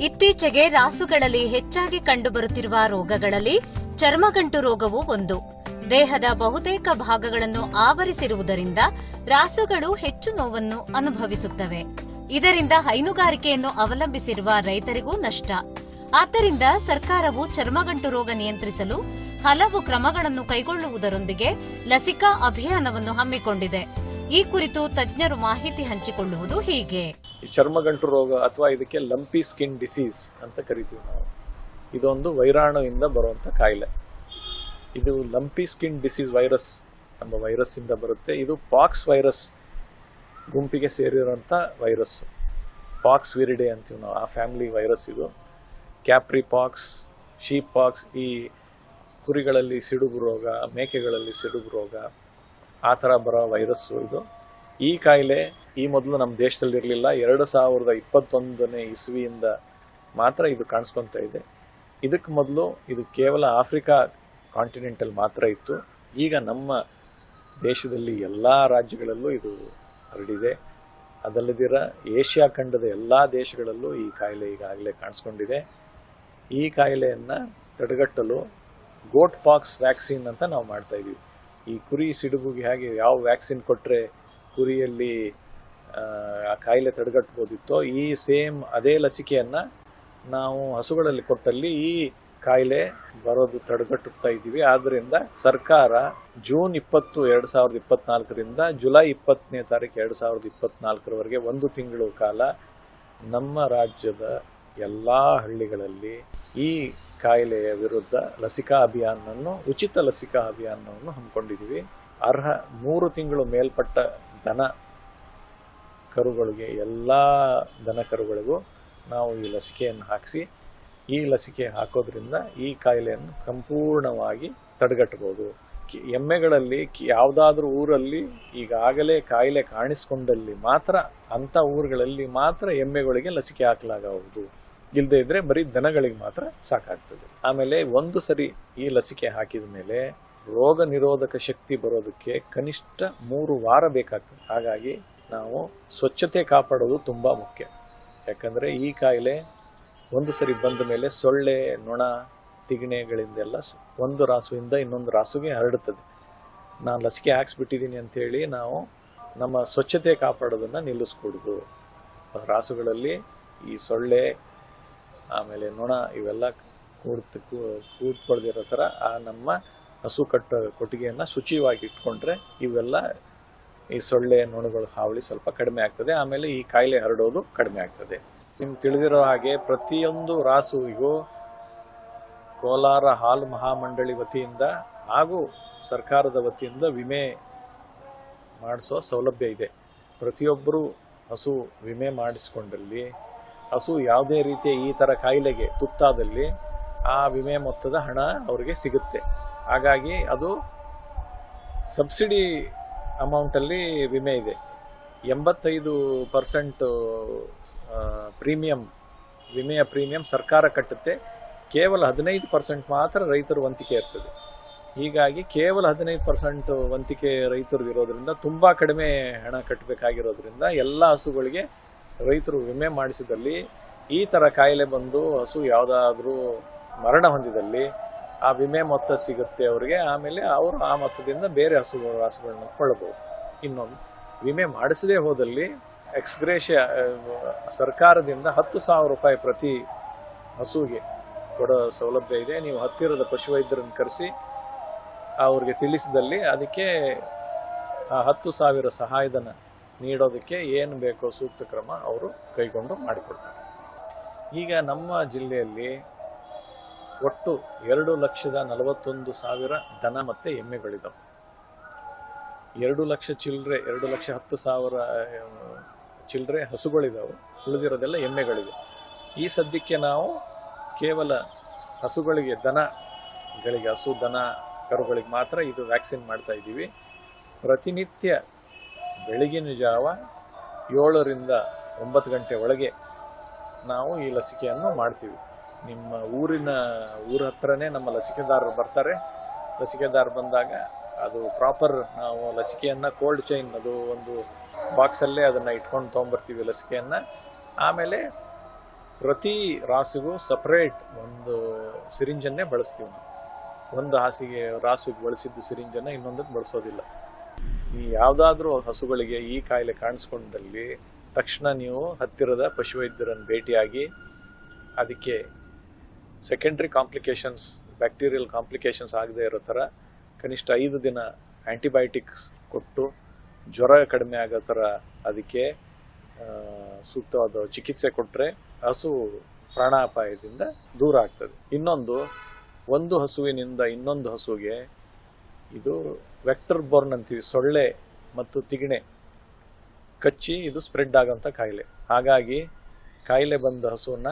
ಇತ್ತೀಚೆಗೆ ರಾಸುಗಳಲ್ಲಿ ಹೆಚ್ಚಾಗಿ ಕಂಡುಬರುತ್ತಿರುವ ರೋಗಗಳಲ್ಲಿ ಚರ್ಮಗಂಟು ರೋಗವು ಒಂದು. ದೇಹದ ಬಹುತೇಕ ಭಾಗಗಳನ್ನು ಆವರಿಸಿರುವುದರಿಂದ ರಾಸುಗಳು ಹೆಚ್ಚು ನೋವನ್ನು ಅನುಭವಿಸುತ್ತವೆ. ಇದರಿಂದ ಹೈನುಗಾರಿಕೆಯನ್ನು ಅವಲಂಬಿಸಿರುವ ರೈತರಿಗೂ ನಷ್ಟ. ಆದ್ದರಿಂದ ಸರ್ಕಾರವು ಚರ್ಮಗಂಟು ರೋಗ ನಿಯಂತ್ರಿಸಲು ಹಲವು ಕ್ರಮಗಳನ್ನು ಕೈಗೊಳ್ಳುವುದರೊಂದಿಗೆ ಲಸಿಕಾ ಅಭಿಯಾನವನ್ನು ಹಮ್ಮಿಕೊಂಡಿದೆ. ಈ ಕುರಿತು ತಜ್ಞರು ಮಾಹಿತಿ ಹಂಚಿಕೊಳ್ಳುವುದು ಹೀಗೆ. ಚರ್ಮಗಂಟು ರೋಗ ಅಥವಾ ಇದಕ್ಕೆ ಲಂಪಿ ಸ್ಕಿನ್ ಡಿಸೀಸ್ ಅಂತ ಕರಿತೀವಿ ನಾವು. ಇದೊಂದು ವೈರಾಣುವಿಂದ ಬರುವಂತ ಕಾಯಿಲೆ. ಇದು ಲಂಪಿ ಸ್ಕಿನ್ ಡಿಸೀಸ್ ವೈರಸ್ ಎಂಬ ವೈರಸ್ ಇಂದ ಬರುತ್ತೆ. ಇದು ಪಾಕ್ಸ್ ವೈರಸ್ ಗುಂಪಿಗೆ ಸೇರಿರುವಂಥ ವೈರಸ್. ಪಾಕ್ಸ್ ವಿರಿಡೆ ಅಂತೀವಿ ನಾವು. ಆ ಫ್ಯಾಮಿಲಿ ವೈರಸ್ ಇದು. ಕ್ಯಾಪ್ರಿ ಪಾಕ್ಸ್, ಶೀಪ್ ಪಾಕ್ಸ್ ಈ ಕುರಿಗಳಲ್ಲಿ ಸಿಡುಬು ರೋಗ, ಮೇಕೆಗಳಲ್ಲಿ ಸಿಡುಬು ರೋಗ ಆ ಥರ ಬರೋ ವೈರಸ್ಸು ಇದು. ಈ ಕಾಯಿಲೆ ಈ ಮೊದಲು ನಮ್ಮ ದೇಶದಲ್ಲಿ ಇರಲಿಲ್ಲ. ಎರಡು ಸಾವಿರದ ಇಪ್ಪತ್ತೊಂದನೇ ಇಸ್ವಿಯಿಂದ ಮಾತ್ರ ಇದು ಕಾಣಿಸ್ಕೊತಾ ಇದೆ. ಇದಕ್ಕೆ ಮೊದಲು ಇದು ಕೇವಲ ಆಫ್ರಿಕಾ ಕಾಂಟಿನೆಂಟಲ್ಲಿ ಮಾತ್ರ ಇತ್ತು. ಈಗ ನಮ್ಮ ದೇಶದಲ್ಲಿ ಎಲ್ಲ ರಾಜ್ಯಗಳಲ್ಲೂ ಇದು ಹರಡಿದೆ. ಅದಲ್ಲದಿರ ಏಷ್ಯಾ ಖಂಡದ ಎಲ್ಲ ದೇಶಗಳಲ್ಲೂ ಈ ಕಾಯಿಲೆ ಈಗಾಗಲೇ ಕಾಣಿಸ್ಕೊಂಡಿದೆ. ಈ ಕಾಯಿಲೆಯನ್ನು ತಡೆಗಟ್ಟಲು ಗೋಟ್ ಪಾಕ್ಸ್ ವ್ಯಾಕ್ಸಿನ್ ಅಂತ ನಾವು ಮಾಡ್ತಾ ಇದೀವಿ. ಈ ಕುರಿ ಸಿಡುಬುಗೆ ಹಾಗೆ ಯಾವ ವ್ಯಾಕ್ಸಿನ್ ಕೊಟ್ಟರೆ ಕುರಿಯಲ್ಲಿ ಆ, ಕಾಯಿಲೆ ತಡೆಗಟ್ಬೋದಿತ್ತೋ ಈ ಸೇಮ್ ಅದೇ ಲಸಿಕೆಯನ್ನು ನಾವು ಹಸುಗಳಲ್ಲಿ ಕೊಟ್ಟಲ್ಲಿ ಈ ಕಾಯಿಲೆ ಬರೋದು ತಡೆಗಟ್ಟುತ್ತಾ ಇದ್ದೀವಿ. ಆದ್ದರಿಂದ ಸರ್ಕಾರ ಜೂನ್ ಇಪ್ಪತ್ತು ಎರಡು ಸಾವಿರದ ಇಪ್ಪತ್ನಾಲ್ಕರಿಂದ ಜುಲೈ ಇಪ್ಪತ್ತನೇ ತಾರೀಕು ಎರಡು ಸಾವಿರದ ಇಪ್ಪತ್ನಾಲ್ಕರವರೆಗೆ ಒಂದು ತಿಂಗಳು ಕಾಲ ನಮ್ಮ ರಾಜ್ಯದ ಎಲ್ಲ ಹಳ್ಳಿಗಳಲ್ಲಿ ಈ ಕಾಯಿಲೆಯ ವಿರುದ್ಧ ಲಸಿಕಾ ಅಭಿಯಾನವನ್ನು, ಉಚಿತ ಲಸಿಕಾ ಅಭಿಯಾನವನ್ನು ಹಮ್ಮಿಕೊಂಡಿದ್ದೀವಿ. ಅರ್ಹ ಮೂರು ತಿಂಗಳು ಮೇಲ್ಪಟ್ಟ ದನ ಕರುಗಳಿಗೆ, ಎಲ್ಲ ದನ ಕರುಗಳಿಗೂ ನಾವು ಈ ಲಸಿಕೆಯನ್ನು ಹಾಕಿಸಿ, ಈ ಲಸಿಕೆ ಹಾಕೋದ್ರಿಂದ ಈ ಕಾಯಿಲೆಯನ್ನು ಸಂಪೂರ್ಣವಾಗಿ ತಡೆಗಟ್ಟಬಹುದು. ಎಮ್ಮೆಗಳಲ್ಲಿ ಯಾವುದಾದ್ರೂ ಊರಲ್ಲಿ ಈಗಾಗಲೇ ಕಾಯಿಲೆ ಕಾಣಿಸ್ಕೊಂಡಲ್ಲಿ ಮಾತ್ರ, ಅಂಥ ಊರುಗಳಲ್ಲಿ ಮಾತ್ರ ಎಮ್ಮೆಗಳಿಗೆ ಲಸಿಕೆ ಹಾಕಲಾಗುವುದು ಇಲ್ಲದೆ ಇದ್ರೆ ಬರೀ ದನಗಳಿಗೆ ಮಾತ್ರ ಸಾಕಾಗ್ತದೆ. ಆಮೇಲೆ ಒಂದು ಸರಿ ಈ ಲಸಿಕೆ ಹಾಕಿದ ಮೇಲೆ ರೋಗ ನಿರೋಧಕ ಶಕ್ತಿ ಬರೋದಕ್ಕೆ ಕನಿಷ್ಠ ಮೂರು ವಾರ ಬೇಕಾಗ್ತದೆ. ಹಾಗಾಗಿ ನಾವು ಸ್ವಚ್ಛತೆ ಕಾಪಾಡೋದು ತುಂಬ ಮುಖ್ಯ. ಯಾಕಂದರೆ ಈ ಕಾಯಿಲೆ ಒಂದು ಸರಿ ಬಂದ ಮೇಲೆ ಸೊಳ್ಳೆ, ನೊಣ, ತಿಗಣೆಗಳಿಂದೆಲ್ಲ ಒಂದು ರಾಸುವಿಂದ ಇನ್ನೊಂದು ರಾಸುಗೆ ಹರಡುತ್ತದೆ ನಾನು ಲಸಿಕೆ ಹಾಕ್ಸ್ಬಿಟ್ಟಿದ್ದೀನಿ ಅಂಥೇಳಿ ನಾವು ನಮ್ಮ ಸ್ವಚ್ಛತೆ ಕಾಪಾಡೋದನ್ನು ನಿಲ್ಲಿಸ್ಕೊಡೋದು. ರಾಸುಗಳಲ್ಲಿ ಈ ಸೊಳ್ಳೆ ಆಮೇಲೆ ನೊಣ ಇವೆಲ್ಲ ಕೂಡ್ತು ಕೂತ್ಕೊಳ್ದಿರೋ ಥರ ಆ ನಮ್ಮ ಹಸು ಕಟ್ಟ ಕೊಟ್ಟಿಗೆಯನ್ನು ಶುಚಿಯಾಗಿ ಇಟ್ಕೊಂಡ್ರೆ ಇವೆಲ್ಲ ಈ ಸೊಳ್ಳೆ, ನೊಣಗಳ, ಹಾವಳಿ ಸ್ವಲ್ಪ ಕಡಿಮೆ ಆಗ್ತದೆ. ಆಮೇಲೆ ಈ ಕಾಯಿಲೆ ಹರಡೋದು ಕಡಿಮೆ ಆಗ್ತದೆ. ನಿಮ್ಗೆ ತಿಳಿದಿರೋ ಹಾಗೆ ಪ್ರತಿಯೊಂದು ರಾಸುವಿಗೂ ಕೋಲಾರ ಹಾಲು ಮಹಾಮಂಡಳಿ ವತಿಯಿಂದ ಹಾಗೂ ಸರ್ಕಾರದ ವತಿಯಿಂದ ವಿಮೆ ಮಾಡಿಸೋ ಸೌಲಭ್ಯ ಇದೆ. ಪ್ರತಿಯೊಬ್ಬರು ಹಸು ವಿಮೆ ಮಾಡಿಸ್ಕೊಂಡಲ್ಲಿ ಹಸು ಯಾವುದೇ ರೀತಿಯ ಈ ಥರ ಕಾಯಿಲೆಗೆ ತುತ್ತಾದಲ್ಲಿ ಆ ವಿಮೆ ಮೊತ್ತದ ಹಣ ಅವರಿಗೆ ಸಿಗುತ್ತೆ. ಹಾಗಾಗಿ ಅದು ಸಬ್ಸಿಡಿ ಅಮೌಂಟಲ್ಲಿ ವಿಮೆ ಇದೆ. ಎಂಬತ್ತೈದು ಪರ್ಸೆಂಟು ಪ್ರೀಮಿಯಂ, ವಿಮೆಯ ಪ್ರೀಮಿಯಂ ಸರ್ಕಾರ ಕಟ್ಟುತ್ತೆ. ಕೇವಲ ಹದಿನೈದು ಪರ್ಸೆಂಟ್ ಮಾತ್ರ ರೈತರು ವಂತಿಕೆ ಇರ್ತದೆ. ಹೀಗಾಗಿ ಕೇವಲ ಹದಿನೈದು ಪರ್ಸೆಂಟ್ ವಂತಿಕೆ ರೈತರು ಇರೋದ್ರಿಂದ ತುಂಬ ಕಡಿಮೆ ಹಣ ಕಟ್ಟಬೇಕಾಗಿರೋದ್ರಿಂದ ಎಲ್ಲ ಹಸುಗಳಿಗೆ ರೈತರು ವಿಮೆ ಮಾಡಿಸಿದಲ್ಲಿ ಈ ಥರ ಕಾಯಿಲೆ ಬಂದು ಹಸು ಯಾವುದಾದ್ರೂ ಮರಣ ಹೊಂದಿದಲ್ಲಿ ಆ ವಿಮೆ ಮೊತ್ತ ಸಿಗುತ್ತೆ ಅವರಿಗೆ, ಆಮೇಲೆ ಅವರು ಆ ಮೊತ್ತದಿಂದ ಬೇರೆ ಹಸು ಹಸುಗಳನ್ನ ಕೊಳ್ಳಬಹುದು. ಇನ್ನೊಂದು, ವಿಮೆ ಮಾಡಿಸದೇ ಹೋದಲ್ಲಿ ಎಕ್ಸ್ಗ್ರೇಷ ಸರ್ಕಾರದಿಂದ ಹತ್ತು ಸಾವಿರ ರೂಪಾಯಿ ಪ್ರತಿ ಹಸುವಿಗೆ ಕೊಡೋ ಸೌಲಭ್ಯ ಇದೆ. ನೀವು ಹತ್ತಿರದ ಪಶುವೈದ್ಯರನ್ನು ಕರೆಸಿ ಅವ್ರಿಗೆ ತಿಳಿಸಿದಲ್ಲಿ ಅದಕ್ಕೆ ಆ ಹತ್ತು ಸಾವಿರ ಸಹಾಯಧನ ನೀಡೋದಕ್ಕೆ ಏನು ಬೇಕೋ ಸೂಕ್ತ ಕ್ರಮ ಅವರು ಕೈಗೊಂಡು ಮಾಡಿಕೊಡ್ತಾರೆ. ಈಗ ನಮ್ಮ ಜಿಲ್ಲೆಯಲ್ಲಿ ಒಟ್ಟು ಎರಡು ಲಕ್ಷದ ನಲವತ್ತೊಂದು ಸಾವಿರ ದನ ಮತ್ತು ಎಮ್ಮೆಗಳಿದಾವೆ. ಎರಡು ಲಕ್ಷ ಚಿಲ್ಲರೆ ಎರಡು ಲಕ್ಷ ಹತ್ತು ಸಾವಿರ ಚಿಲ್ಲರೆ ಹಸುಗಳಿದ್ದಾವೆ ಉಳಿದಿರೋದೆಲ್ಲ ಎಮ್ಮೆಗಳಿವೆ. ಈ ಸದ್ಯಕ್ಕೆ ನಾವು ಕೇವಲ ಹಸುಗಳಿಗೆ ದನಗಳಿಗೆ ಹಸು, ದನ, ಕರುಗಳಿಗೆ ಮಾತ್ರ ಇದು ವ್ಯಾಕ್ಸಿನ್ ಮಾಡ್ತಾ ಇದ್ದೀವಿ. ಪ್ರತಿನಿತ್ಯ ಬೆಳಗಿನ ಜಾವ ಏಳರಿಂದ ಒಂಬತ್ತು ಗಂಟೆ ಒಳಗೆ ನಾವು ಈ ಲಸಿಕೆಯನ್ನು ಮಾಡ್ತೀವಿ. ನಿಮ್ಮ ಊರಿನ ಊರ ಹತ್ರನೇ ನಮ್ಮ ಲಸಿಕೆದಾರರು ಬರ್ತಾರೆ. ಲಸಿಕೆದಾರರು ಬಂದಾಗ ಅದು ಪ್ರಾಪರ್ ನಾವು ಲಸಿಕೆಯನ್ನು ಕೋಲ್ಡ್ ಚೈನ್ ಅದು ಒಂದು ಬಾಕ್ಸಲ್ಲೇ ಅದನ್ನು ಇಟ್ಕೊಂಡು ತೊಗೊಂಬರ್ತೀವಿ ಲಸಿಕೆಯನ್ನು. ಆಮೇಲೆ ಪ್ರತಿ ರಾಸಿಗೂ ಸಪ್ರೇಟ್ ಒಂದು ಸಿರಿಂಜನ್ನೇ ಬಳಸ್ತೀವಿ ನಾವು. ಒಂದು ಹಾಸಿಗೆ ರಾಸಿಗೆ ಬಳಸಿದ್ದು ಸಿರಿಂಜನ್ನು ಇನ್ನೊಂದಕ್ಕೆ ಬಳಸೋದಿಲ್ಲ. ಯಾವುದಾದ್ರೂ ಹಸುಗಳಿಗೆ ಈ ಕಾಯಿಲೆ ಕಾಣಿಸ್ಕೊಂಡಲ್ಲಿ ತಕ್ಷಣ ನೀವು ಹತ್ತಿರದ ಪಶುವೈದ್ಯರನ್ನು ಭೇಟಿಯಾಗಿ ಅದಕ್ಕೆ ಸೆಕೆಂಡ್ರಿ ಕಾಂಪ್ಲಿಕೇಶನ್ಸ್ ಬ್ಯಾಕ್ಟೀರಿಯಲ್ ಕಾಂಪ್ಲಿಕೇಶನ್ಸ್ ಆಗದೆ ಇರೋ ಥರ ಕನಿಷ್ಠ ಐದು ದಿನ ಆ್ಯಂಟಿಬಯೋಟಿಕ್ಸ್ ಕೊಟ್ಟು ಜ್ವರ ಕಡಿಮೆ ಆಗೋ ಥರ ಅದಕ್ಕೆ ಸೂಕ್ತವಾದ ಚಿಕಿತ್ಸೆ ಕೊಟ್ಟರೆ ಹಸು ಪ್ರಾಣಾಪಾಯದಿಂದ ದೂರ ಆಗ್ತದೆ. ಇನ್ನೊಂದು, ಒಂದು ಹಸುವಿನಿಂದ ಇನ್ನೊಂದು ಹಸುವಿಗೆ ಇದು ವೆಕ್ಟರ್ ಬೋರ್ನ್ ಅಂತೀವಿ, ಸೊಳ್ಳೆ ಮತ್ತು ತಿಗಣೆ. ಕಚ್ಚಿ ಇದು ಸ್ಪ್ರೆಡ್ ಆಗೋಂಥ ಕಾಯಿಲೆ. ಹಾಗಾಗಿ ಕಾಯಿಲೆ ಬಂದ ಹಸುವನ್ನ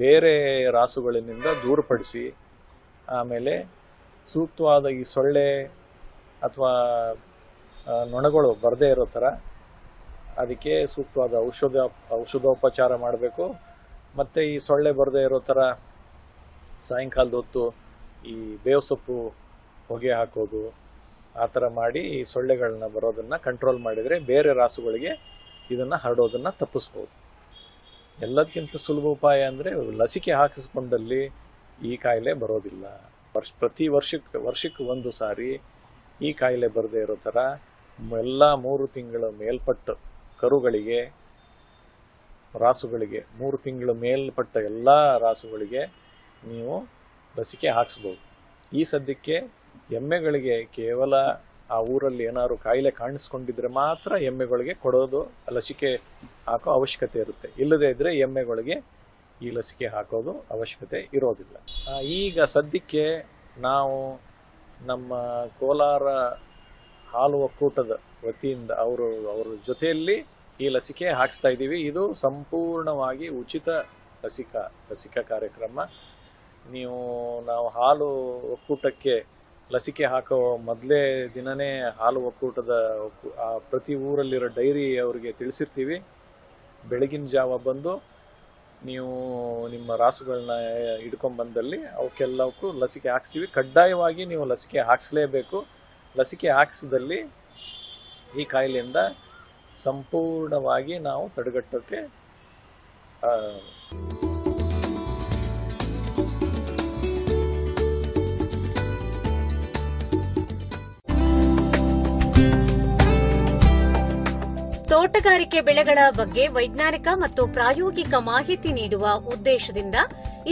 ಬೇರೆ ರಾಸುಗಳಿಂದ ದೂರಪಡಿಸಿ, ಆಮೇಲೆ ಸೂಕ್ತವಾದ ಈ ಸೊಳ್ಳೆ ಅಥವಾ ನೊಣಗಳು ಬರದೇ ಇರೋ ಥರ ಅದಕ್ಕೆ ಸೂಕ್ತವಾದ ಔಷಧ, ಔಷಧೋಪಚಾರ ಮಾಡಬೇಕು. ಮತ್ತು ಈ ಸೊಳ್ಳೆ ಬರದೇ ಇರೋ ಥರ ಸಾಯಂಕಾಲದ ಹೊತ್ತು ಈ ಬೇವು ಸೊಪ್ಪು ಹೊಗೆ ಹಾಕೋದು ಆ ಥರ ಮಾಡಿ ಈ ಸೊಳ್ಳೆಗಳನ್ನ ಬರೋದನ್ನು ಕಂಟ್ರೋಲ್ ಮಾಡಿದರೆ ಬೇರೆ ರಾಸುಗಳಿಗೆ ಇದನ್ನು ಹರಡೋದನ್ನು ತಪ್ಪಿಸ್ಬೋದು. ಎಲ್ಲದಕ್ಕಿಂತ ಸುಲಭ ಉಪಾಯ ಅಂದರೆ ಲಸಿಕೆ ಹಾಕಿಸ್ಕೊಂಡಲ್ಲಿ ಈ ಕಾಯಿಲೆ ಬರೋದಿಲ್ಲ. ವರ್ಷ, ಪ್ರತಿ ವರ್ಷಕ್ಕೆ ವರ್ಷಕ್ಕೆ ಒಂದು ಸಾರಿ ಈ ಕಾಯಿಲೆ ಬರದೇ ಇರೋ ಥರ ಎಲ್ಲ ಮೂರು ತಿಂಗಳ ಮೇಲ್ಪಟ್ಟ ಕರುಗಳಿಗೆ, ರಾಸುಗಳಿಗೆ, ಮೂರು ತಿಂಗಳ ಮೇಲ್ಪಟ್ಟ ಎಲ್ಲ ರಾಸುಗಳಿಗೆ ನೀವು ಲಸಿಕೆ ಹಾಕಿಸ್ಬೋದು. ಈ ಸದ್ಯಕ್ಕೆ ಎಮ್ಮೆಗಳಿಗೆ ಕೇವಲ ಆ ಊರಲ್ಲಿ ಏನಾದ್ರು ಕಾಯಿಲೆ ಕಾಣಿಸ್ಕೊಂಡಿದ್ರೆ ಮಾತ್ರ ಎಮ್ಮೆಗಳಿಗೆ ಕೊಡೋದು ಲಸಿಕೆ ಹಾಕೋ ಅವಶ್ಯಕತೆ ಇರುತ್ತೆ. ಇಲ್ಲದೇ ಇದ್ದರೆ ಎಮ್ಮೆಗಳಿಗೆ ಈ ಲಸಿಕೆ ಹಾಕೋದು ಅವಶ್ಯಕತೆ ಇರೋದಿಲ್ಲ. ಈಗ ಸದ್ಯಕ್ಕೆ ನಾವು ನಮ್ಮ ಕೋಲಾರ ಹಾಲು ಒಕ್ಕೂಟದ ವತಿಯಿಂದ ಅವರು, ಅವರ ಜೊತೆಯಲ್ಲಿ ಈ ಲಸಿಕೆ ಹಾಕಿಸ್ತಾ ಇದ್ದೀವಿ. ಇದು ಸಂಪೂರ್ಣವಾಗಿ ಉಚಿತ ಲಸಿಕಾ ಲಸಿಕಾ ಕಾರ್ಯಕ್ರಮ. ನೀವು ನಾವು ಹಾಲು ಒಕ್ಕೂಟಕ್ಕೆ ಲಸಿಕೆ ಹಾಕೋ ಮೊದಲೇ ದಿನನೇ ಹಾಲು ಒಕ್ಕೂಟದ ಪ್ರತಿ ಊರಲ್ಲಿರೋ ಡೈರಿ ಅವರಿಗೆ ತಿಳಿಸಿರ್ತೀವಿ. ಬೆಳಗಿನ ಜಾವ ಬಂದು ನೀವು ನಿಮ್ಮ ರಾಸುಗಳನ್ನ ಹಿಡ್ಕೊಂಡ್ಬಂದಲ್ಲಿ ಅವಕ್ಕೆಲ್ಲವಕ್ಕೂ ಲಸಿಕೆ ಹಾಕ್ಸ್ತೀವಿ. ಕಡ್ಡಾಯವಾಗಿ ನೀವು ಲಸಿಕೆ ಹಾಕಿಸ್ಲೇಬೇಕು. ಲಸಿಕೆ ಹಾಕಿಸಿದಲ್ಲಿ ಈ ಕಾಯಿಲೆಯಿಂದ ಸಂಪೂರ್ಣವಾಗಿ ನಾವು ತಡೆಗಟ್ಟೋಕ್ಕೆ ತೋಟಗಾರಿಕೆ ಬೆಳೆಗಳ ಬಗ್ಗೆ ವೈಜ್ಞಾನಿಕ ಮತ್ತು ಪ್ರಾಯೋಗಿಕ ಮಾಹಿತಿ ನೀಡುವ ಉದ್ದೇಶದಿಂದ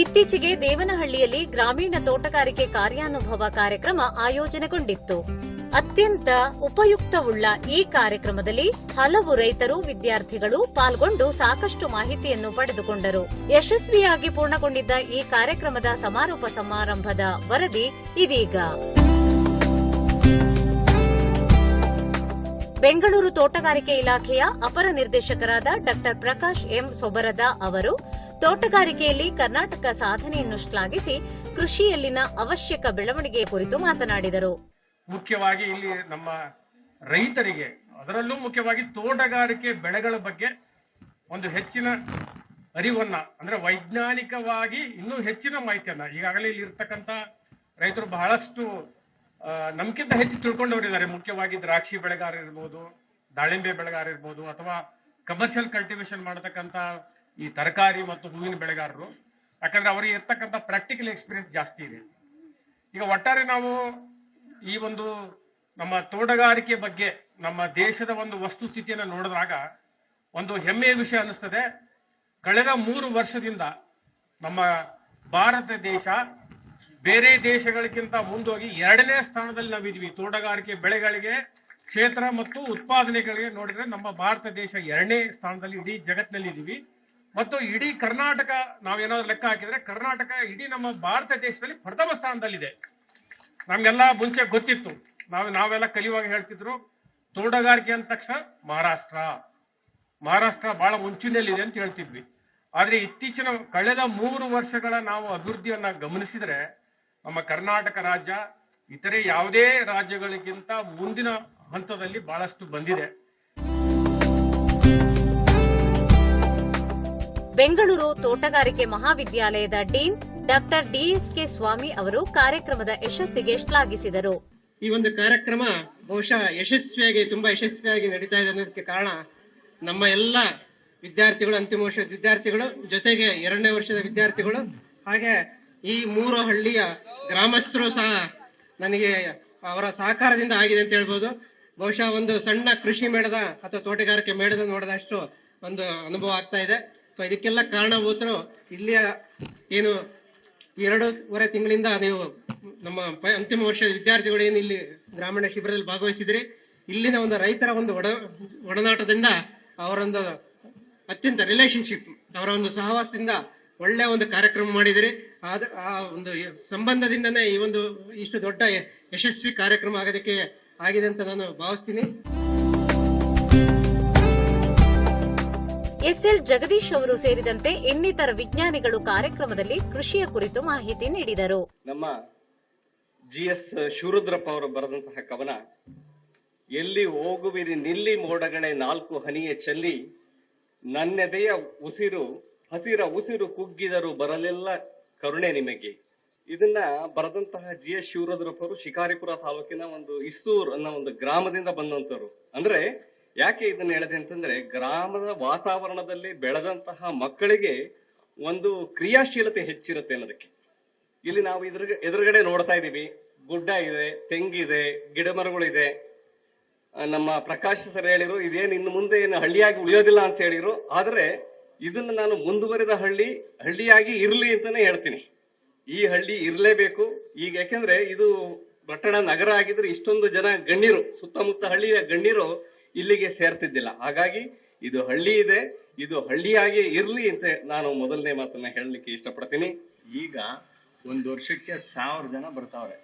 ಇತ್ತೀಚೆಗೆ ದೇವನಹಳ್ಳಿಯಲ್ಲಿ ಗ್ರಾಮೀಣ ತೋಟಗಾರಿಕೆ ಕಾರ್ಯಾನುಭವ ಕಾರ್ಯಕ್ರಮ ಆಯೋಜನೆಗೊಂಡಿತ್ತು. ಅತ್ಯಂತ ಉಪಯುಕ್ತವುಳ್ಳ ಈ ಕಾರ್ಯಕ್ರಮದಲ್ಲಿ ಹಲವು ರೈತರು, ವಿದ್ಯಾರ್ಥಿಗಳು ಪಾಲ್ಗೊಂಡು ಸಾಕಷ್ಟು ಮಾಹಿತಿಯನ್ನು ಪಡೆದುಕೊಂಡರು. ಯಶಸ್ವಿಯಾಗಿ ಪೂರ್ಣಗೊಂಡಿದ್ದ ಈ ಕಾರ್ಯಕ್ರಮದ ಸಮಾರೋಪ ಸಮಾರಂಭದ ವರದಿ ಇದೀಗ. ಬೆಂಗಳೂರು ತೋಟಗಾರಿಕೆ ಇಲಾಖೆಯ ಅಪರ ನಿರ್ದೇಶಕರಾದ ಡಾ ಪ್ರಕಾಶ್ ಎಂ ಸೊಬರದ ಅವರು ತೋಟಗಾರಿಕೆಯಲ್ಲಿ ಕರ್ನಾಟಕ ಸಾಧನೆಯನ್ನು ಶ್ಲಾಘಿಸಿ ಕೃಷಿಯಲ್ಲಿನ ಅವಶ್ಯಕ ಬೆಳವಣಿಗೆ ಕುರಿತು ಮಾತನಾಡಿದರು. ಮುಖ್ಯವಾಗಿ ಇಲ್ಲಿ ನಮ್ಮ ರೈತರಿಗೆ, ಅದರಲ್ಲೂ ಮುಖ್ಯವಾಗಿ ತೋಟಗಾರಿಕೆ ಬೆಳೆಗಳ ಬಗ್ಗೆ ಒಂದು ಹೆಚ್ಚಿನ ಅರಿವನ್ನ, ಅಂದ್ರೆ ವೈಜ್ಞಾನಿಕವಾಗಿ ಇನ್ನೂ ಹೆಚ್ಚಿನ ಮಾಹಿತಿಯನ್ನ ಈಗಾಗಲೇ ಇಲ್ಲಿ ಇರ್ತಕ್ಕಂಥ ರೈತರು ಬಹಳಷ್ಟು ನಮ್ಗಿಂತ ಹೆಚ್ಚು ತಿಳ್ಕೊಂಡವರಿದ್ದಾರೆ ಮುಖ್ಯವಾಗಿ ದ್ರಾಕ್ಷಿ ಬೆಳೆಗಾರ ಇರ್ಬೋದು, ದಾಳಿಂಬೆ ಬೆಳೆಗಾರ ಇರ್ಬೋದು, ಅಥವಾ ಕಮರ್ಷಿಯಲ್ ಕಲ್ಟಿವೇಶನ್ ಮಾಡತಕ್ಕಂತ ಈ ತರಕಾರಿ ಮತ್ತು ಹೂವಿನ ಬೆಳೆಗಾರರು. ಯಾಕಂದ್ರೆ ಅವರಿಗೆ ಇರ್ತಕ್ಕಂಥ ಪ್ರಾಕ್ಟಿಕಲ್ ಎಕ್ಸ್ಪೀರಿಯನ್ಸ್ ಜಾಸ್ತಿ ಇದೆ. ಈಗ ಒಟ್ಟಾರೆ ನಾವು ಈ ಒಂದು ನಮ್ಮ ತೋಟಗಾರಿಕೆ ಬಗ್ಗೆ, ನಮ್ಮ ದೇಶದ ಒಂದು ವಸ್ತುಸ್ಥಿತಿಯನ್ನು ನೋಡಿದಾಗ ಒಂದು ಹೆಮ್ಮೆಯ ವಿಷಯ ಅನ್ನಿಸ್ತದೆ. ಕಳೆದ ಮೂರು ವರ್ಷದಿಂದ ನಮ್ಮ ಭಾರತ ದೇಶ ಬೇರೆ ದೇಶಗಳಿಗಿಂತ ಮುಂದೋಗಿ ಎರಡನೇ ಸ್ಥಾನದಲ್ಲಿ ನಾವಿದ್ವಿ ತೋಟಗಾರಿಕೆ ಬೆಳೆಗಳಿಗೆ ಕ್ಷೇತ್ರ ಮತ್ತು ಉತ್ಪಾದನೆಗಳಿಗೆ ನೋಡಿದ್ರೆ ನಮ್ಮ ಭಾರತ ದೇಶ ಎರಡನೇ ಸ್ಥಾನದಲ್ಲಿ ಇಡೀ ಜಗತ್ತಿನಲ್ಲಿ ಇದೀವಿ ಮತ್ತು ಇಡೀ ಕರ್ನಾಟಕ ನಾವೇನಾದ್ರು ಲೆಕ್ಕ ಹಾಕಿದ್ರೆ ಕರ್ನಾಟಕ ಇಡೀ ನಮ್ಮ ಭಾರತ ದೇಶದಲ್ಲಿ ಪ್ರಥಮ ಸ್ಥಾನದಲ್ಲಿದೆ. ನಮ್ಗೆಲ್ಲ ಮುಂಚೆ ಗೊತ್ತಿತ್ತು. ನಾವು, ನಾವೆಲ್ಲ ಕಲಿಯುವಾಗ ಹೇಳ್ತಿದ್ರು, ತೋಟಗಾರಿಕೆ ಅಂದ ತಕ್ಷಣ ಮಹಾರಾಷ್ಟ್ರ. ಮಹಾರಾಷ್ಟ್ರ ಬಹಳ ಮುಂಚಿನಲ್ಲಿದೆ ಅಂತ ಹೇಳ್ತಿದ್ವಿ. ಆದ್ರೆ ಇತ್ತೀಚಿನ ಕಳೆದ ಮೂರು ವರ್ಷಗಳ ನಾವು ಅಭಿವೃದ್ಧಿಯನ್ನ ಗಮನಿಸಿದ್ರೆ ನಮ್ಮ ಕರ್ನಾಟಕ ರಾಜ್ಯ ಇತರೆ ಯಾವುದೇ ರಾಜ್ಯಗಳಿಗಿಂತ ಮುಂದಿನ ಹಂತದಲ್ಲಿ ಬಹಳಷ್ಟು ಬಂದಿದೆ. ಬೆಂಗಳೂರು ತೋಟಗಾರಿಕೆ ಮಹಾವಿದ್ಯಾಲಯದ ಡೀನ್ ಡಾ ಡಿಎಸ್ಕೆ ಸ್ವಾಮಿ ಅವರು ಕಾರ್ಯಕ್ರಮದ ಯಶಸ್ಸಿಗೆ ಶ್ಲಾಘಿಸಿದರು. ಈ ಒಂದು ಕಾರ್ಯಕ್ರಮ ಬಹುಶಃ ಯಶಸ್ವಿಯಾಗಿ ತುಂಬಾ ಯಶಸ್ವಿಯಾಗಿ ನಡೀತಾ ಇದೆ ಅನ್ನೋದಕ್ಕೆ ಕಾರಣ ನಮ್ಮ ಎಲ್ಲ ವಿದ್ಯಾರ್ಥಿಗಳು ಅಂತಿಮ ವರ್ಷದ ವಿದ್ಯಾರ್ಥಿಗಳು ಜೊತೆಗೆ ಎರಡನೇ ವರ್ಷದ ವಿದ್ಯಾರ್ಥಿಗಳು ಹಾಗೆ ಈ ಮೂರು ಹಳ್ಳಿಯ ಗ್ರಾಮಸ್ಥರು ಸಹ ನನಗೆ ಅವರ ಸಹಕಾರದಿಂದ ಆಗಿದೆ ಅಂತ ಹೇಳ್ಬೋದು. ಬಹುಶಃ ಒಂದು ಸಣ್ಣ ಕೃಷಿ ಮೇಳದ ಅಥವಾ ತೋಟಗಾರಿಕೆ ಮೇಳದ ನೋಡಿದಷ್ಟು ಒಂದು ಅನುಭವ ಆಗ್ತಾ ಇದೆ. ಸೊ ಇದಕ್ಕೆಲ್ಲ ಕಾರಣಭೂತರು ಇಲ್ಲಿಯ ಏನು ಎರಡೂವರೆ ತಿಂಗಳಿಂದ ನೀವು ನಮ್ಮ ಅಂತಿಮ ವರ್ಷದ ವಿದ್ಯಾರ್ಥಿಗಳು ಏನು ಇಲ್ಲಿ ಗ್ರಾಮೀಣ ಶಿಬಿರದಲ್ಲಿ ಭಾಗವಹಿಸಿದ್ರಿ. ಇಲ್ಲಿನ ಒಂದು ರೈತರ ಒಂದು ಒಡ, ಒಡನಾಟದಿಂದ ಅವರೊಂದು ಅತ್ಯಂತ ರಿಲೇಶನ್ಶಿಪ್ ಅವರ ಒಂದು ಸಹವಾಸದಿಂದ ಒಳ್ಳೆಯ ಒಂದು ಕಾರ್ಯಕ್ರಮ ಮಾಡಿದಿರಿ. ಆದ ಆ ಒಂದು ಸಂಬಂಧದಿಂದನೇ ಈ ಒಂದು ಇಷ್ಟು ದೊಡ್ಡ ಯಶಸ್ವಿ ಕಾರ್ಯಕ್ರಮ ಆಗೋದಕ್ಕೆ ಆಗಿದೆ ಅಂತ ನಾನು ಭಾವಿಸ್ತೀನಿ. ಎಸ್ಎಲ್ ಜಗದೀಶ್ ಅವರು ಸೇರಿದಂತೆ ಇನ್ನಿತರ ವಿಜ್ಞಾನಿಗಳು ಕಾರ್ಯಕ್ರಮದಲ್ಲಿ ಕೃಷಿಯ ಕುರಿತು ಮಾಹಿತಿ ನೀಡಿದರು. ನಮ್ಮ ಜಿ ಎಸ್ ಶಿವರುದ್ರಪ್ಪ ಅವರು ಬರೆದಂತಹ ಕವನ ಎಲ್ಲಿ ಹೋಗುವಿರಿ ನಿಲ್ಲಿ ಮೋಡಗಳೇ ನಾಲ್ಕು ಹನಿಯ ಚೆಲ್ಲಿ ನನ್ನೆದೆಯ ಉಸಿರು ಹಸಿರ ಉಸಿರು ಕುಗ್ಗಿದರು ಬರಲೆಲ್ಲ ಕರುಣೆ ನಿಮಗೆ. ಇದನ್ನ ಬರೆದಂತಹ ಜಿ ಎಸ್ ಶಿವರುದ್ರಪ್ಪ ಅವರು ಶಿಕಾರಿಪುರ ತಾಲೂಕಿನ ಒಂದು ಇಸ್ತೂರ್ ಅನ್ನೋ ಒಂದು ಗ್ರಾಮದಿಂದ ಬಂದಂತರು ಅಂದ್ರೆ ಯಾಕೆ ಇದನ್ನ ಹೇಳಿದೆ ಅಂತಂದ್ರೆ ಗ್ರಾಮದ ವಾತಾವರಣದಲ್ಲಿ ಬೆಳೆದಂತಹ ಮಕ್ಕಳಿಗೆ ಒಂದು ಕ್ರಿಯಾಶೀಲತೆ ಹೆಚ್ಚಿರುತ್ತೆ ಅನ್ನೋದಕ್ಕೆ. ಇಲ್ಲಿ ನಾವು ಇದ್ರ ಎದುರುಗಡೆ ನೋಡ್ತಾ ಇದೀವಿ ಗುಡ್ಡ ಇದೆ, ತೆಂಗಿದೆ, ಗಿಡ ಮರಗಳಿದೆ. ನಮ್ಮ ಪ್ರಕಾಶ್ ಸರ್ ಹೇಳಿರು ಇದೇನು ಇನ್ನು ಮುಂದೆ ಏನು ಹಳ್ಳಿಯಾಗಿ ಉಳಿಯೋದಿಲ್ಲ ಅಂತ ಹೇಳಿದ್ರು. ಆದ್ರೆ ಇದನ್ನ ನಾನು ಮುಂದುವರಿದ ಹಳ್ಳಿ, ಹಳ್ಳಿಯಾಗಿ ಇರಲಿ ಅಂತಾನೆ ಹೇಳ್ತೀನಿ. ಈ ಹಳ್ಳಿ ಇರಲೇಬೇಕು. ಈಗ ಯಾಕೆಂದ್ರೆ ಇದು ಪಟ್ಟಣ ನಗರ ಆಗಿದ್ರೆ ಇಷ್ಟೊಂದು ಜನ ಗಣ್ಯರು, ಸುತ್ತಮುತ್ತ ಹಳ್ಳಿಯ ಗಣ್ಯರು ಇಲ್ಲಿಗೆ ಸೇರ್ತಿದ್ದಿಲ್ಲ. ಹಾಗಾಗಿ ಇದು ಹಳ್ಳಿ ಇದೆ. ಇದು ಹಳ್ಳಿಯಾಗಿ ಇರಲಿ ಅಂತ ನಾನು ಮೊದಲನೇ ಮಾತನ್ನ ಹೇಳಲಿಕ್ಕೆ ಇಷ್ಟಪಡ್ತೀನಿ. ಈಗ ಒಂದು ವರ್ಷಕ್ಕೆ ಸಾವಿರ ಜನ ಬರ್ತಾವ್ರೆ.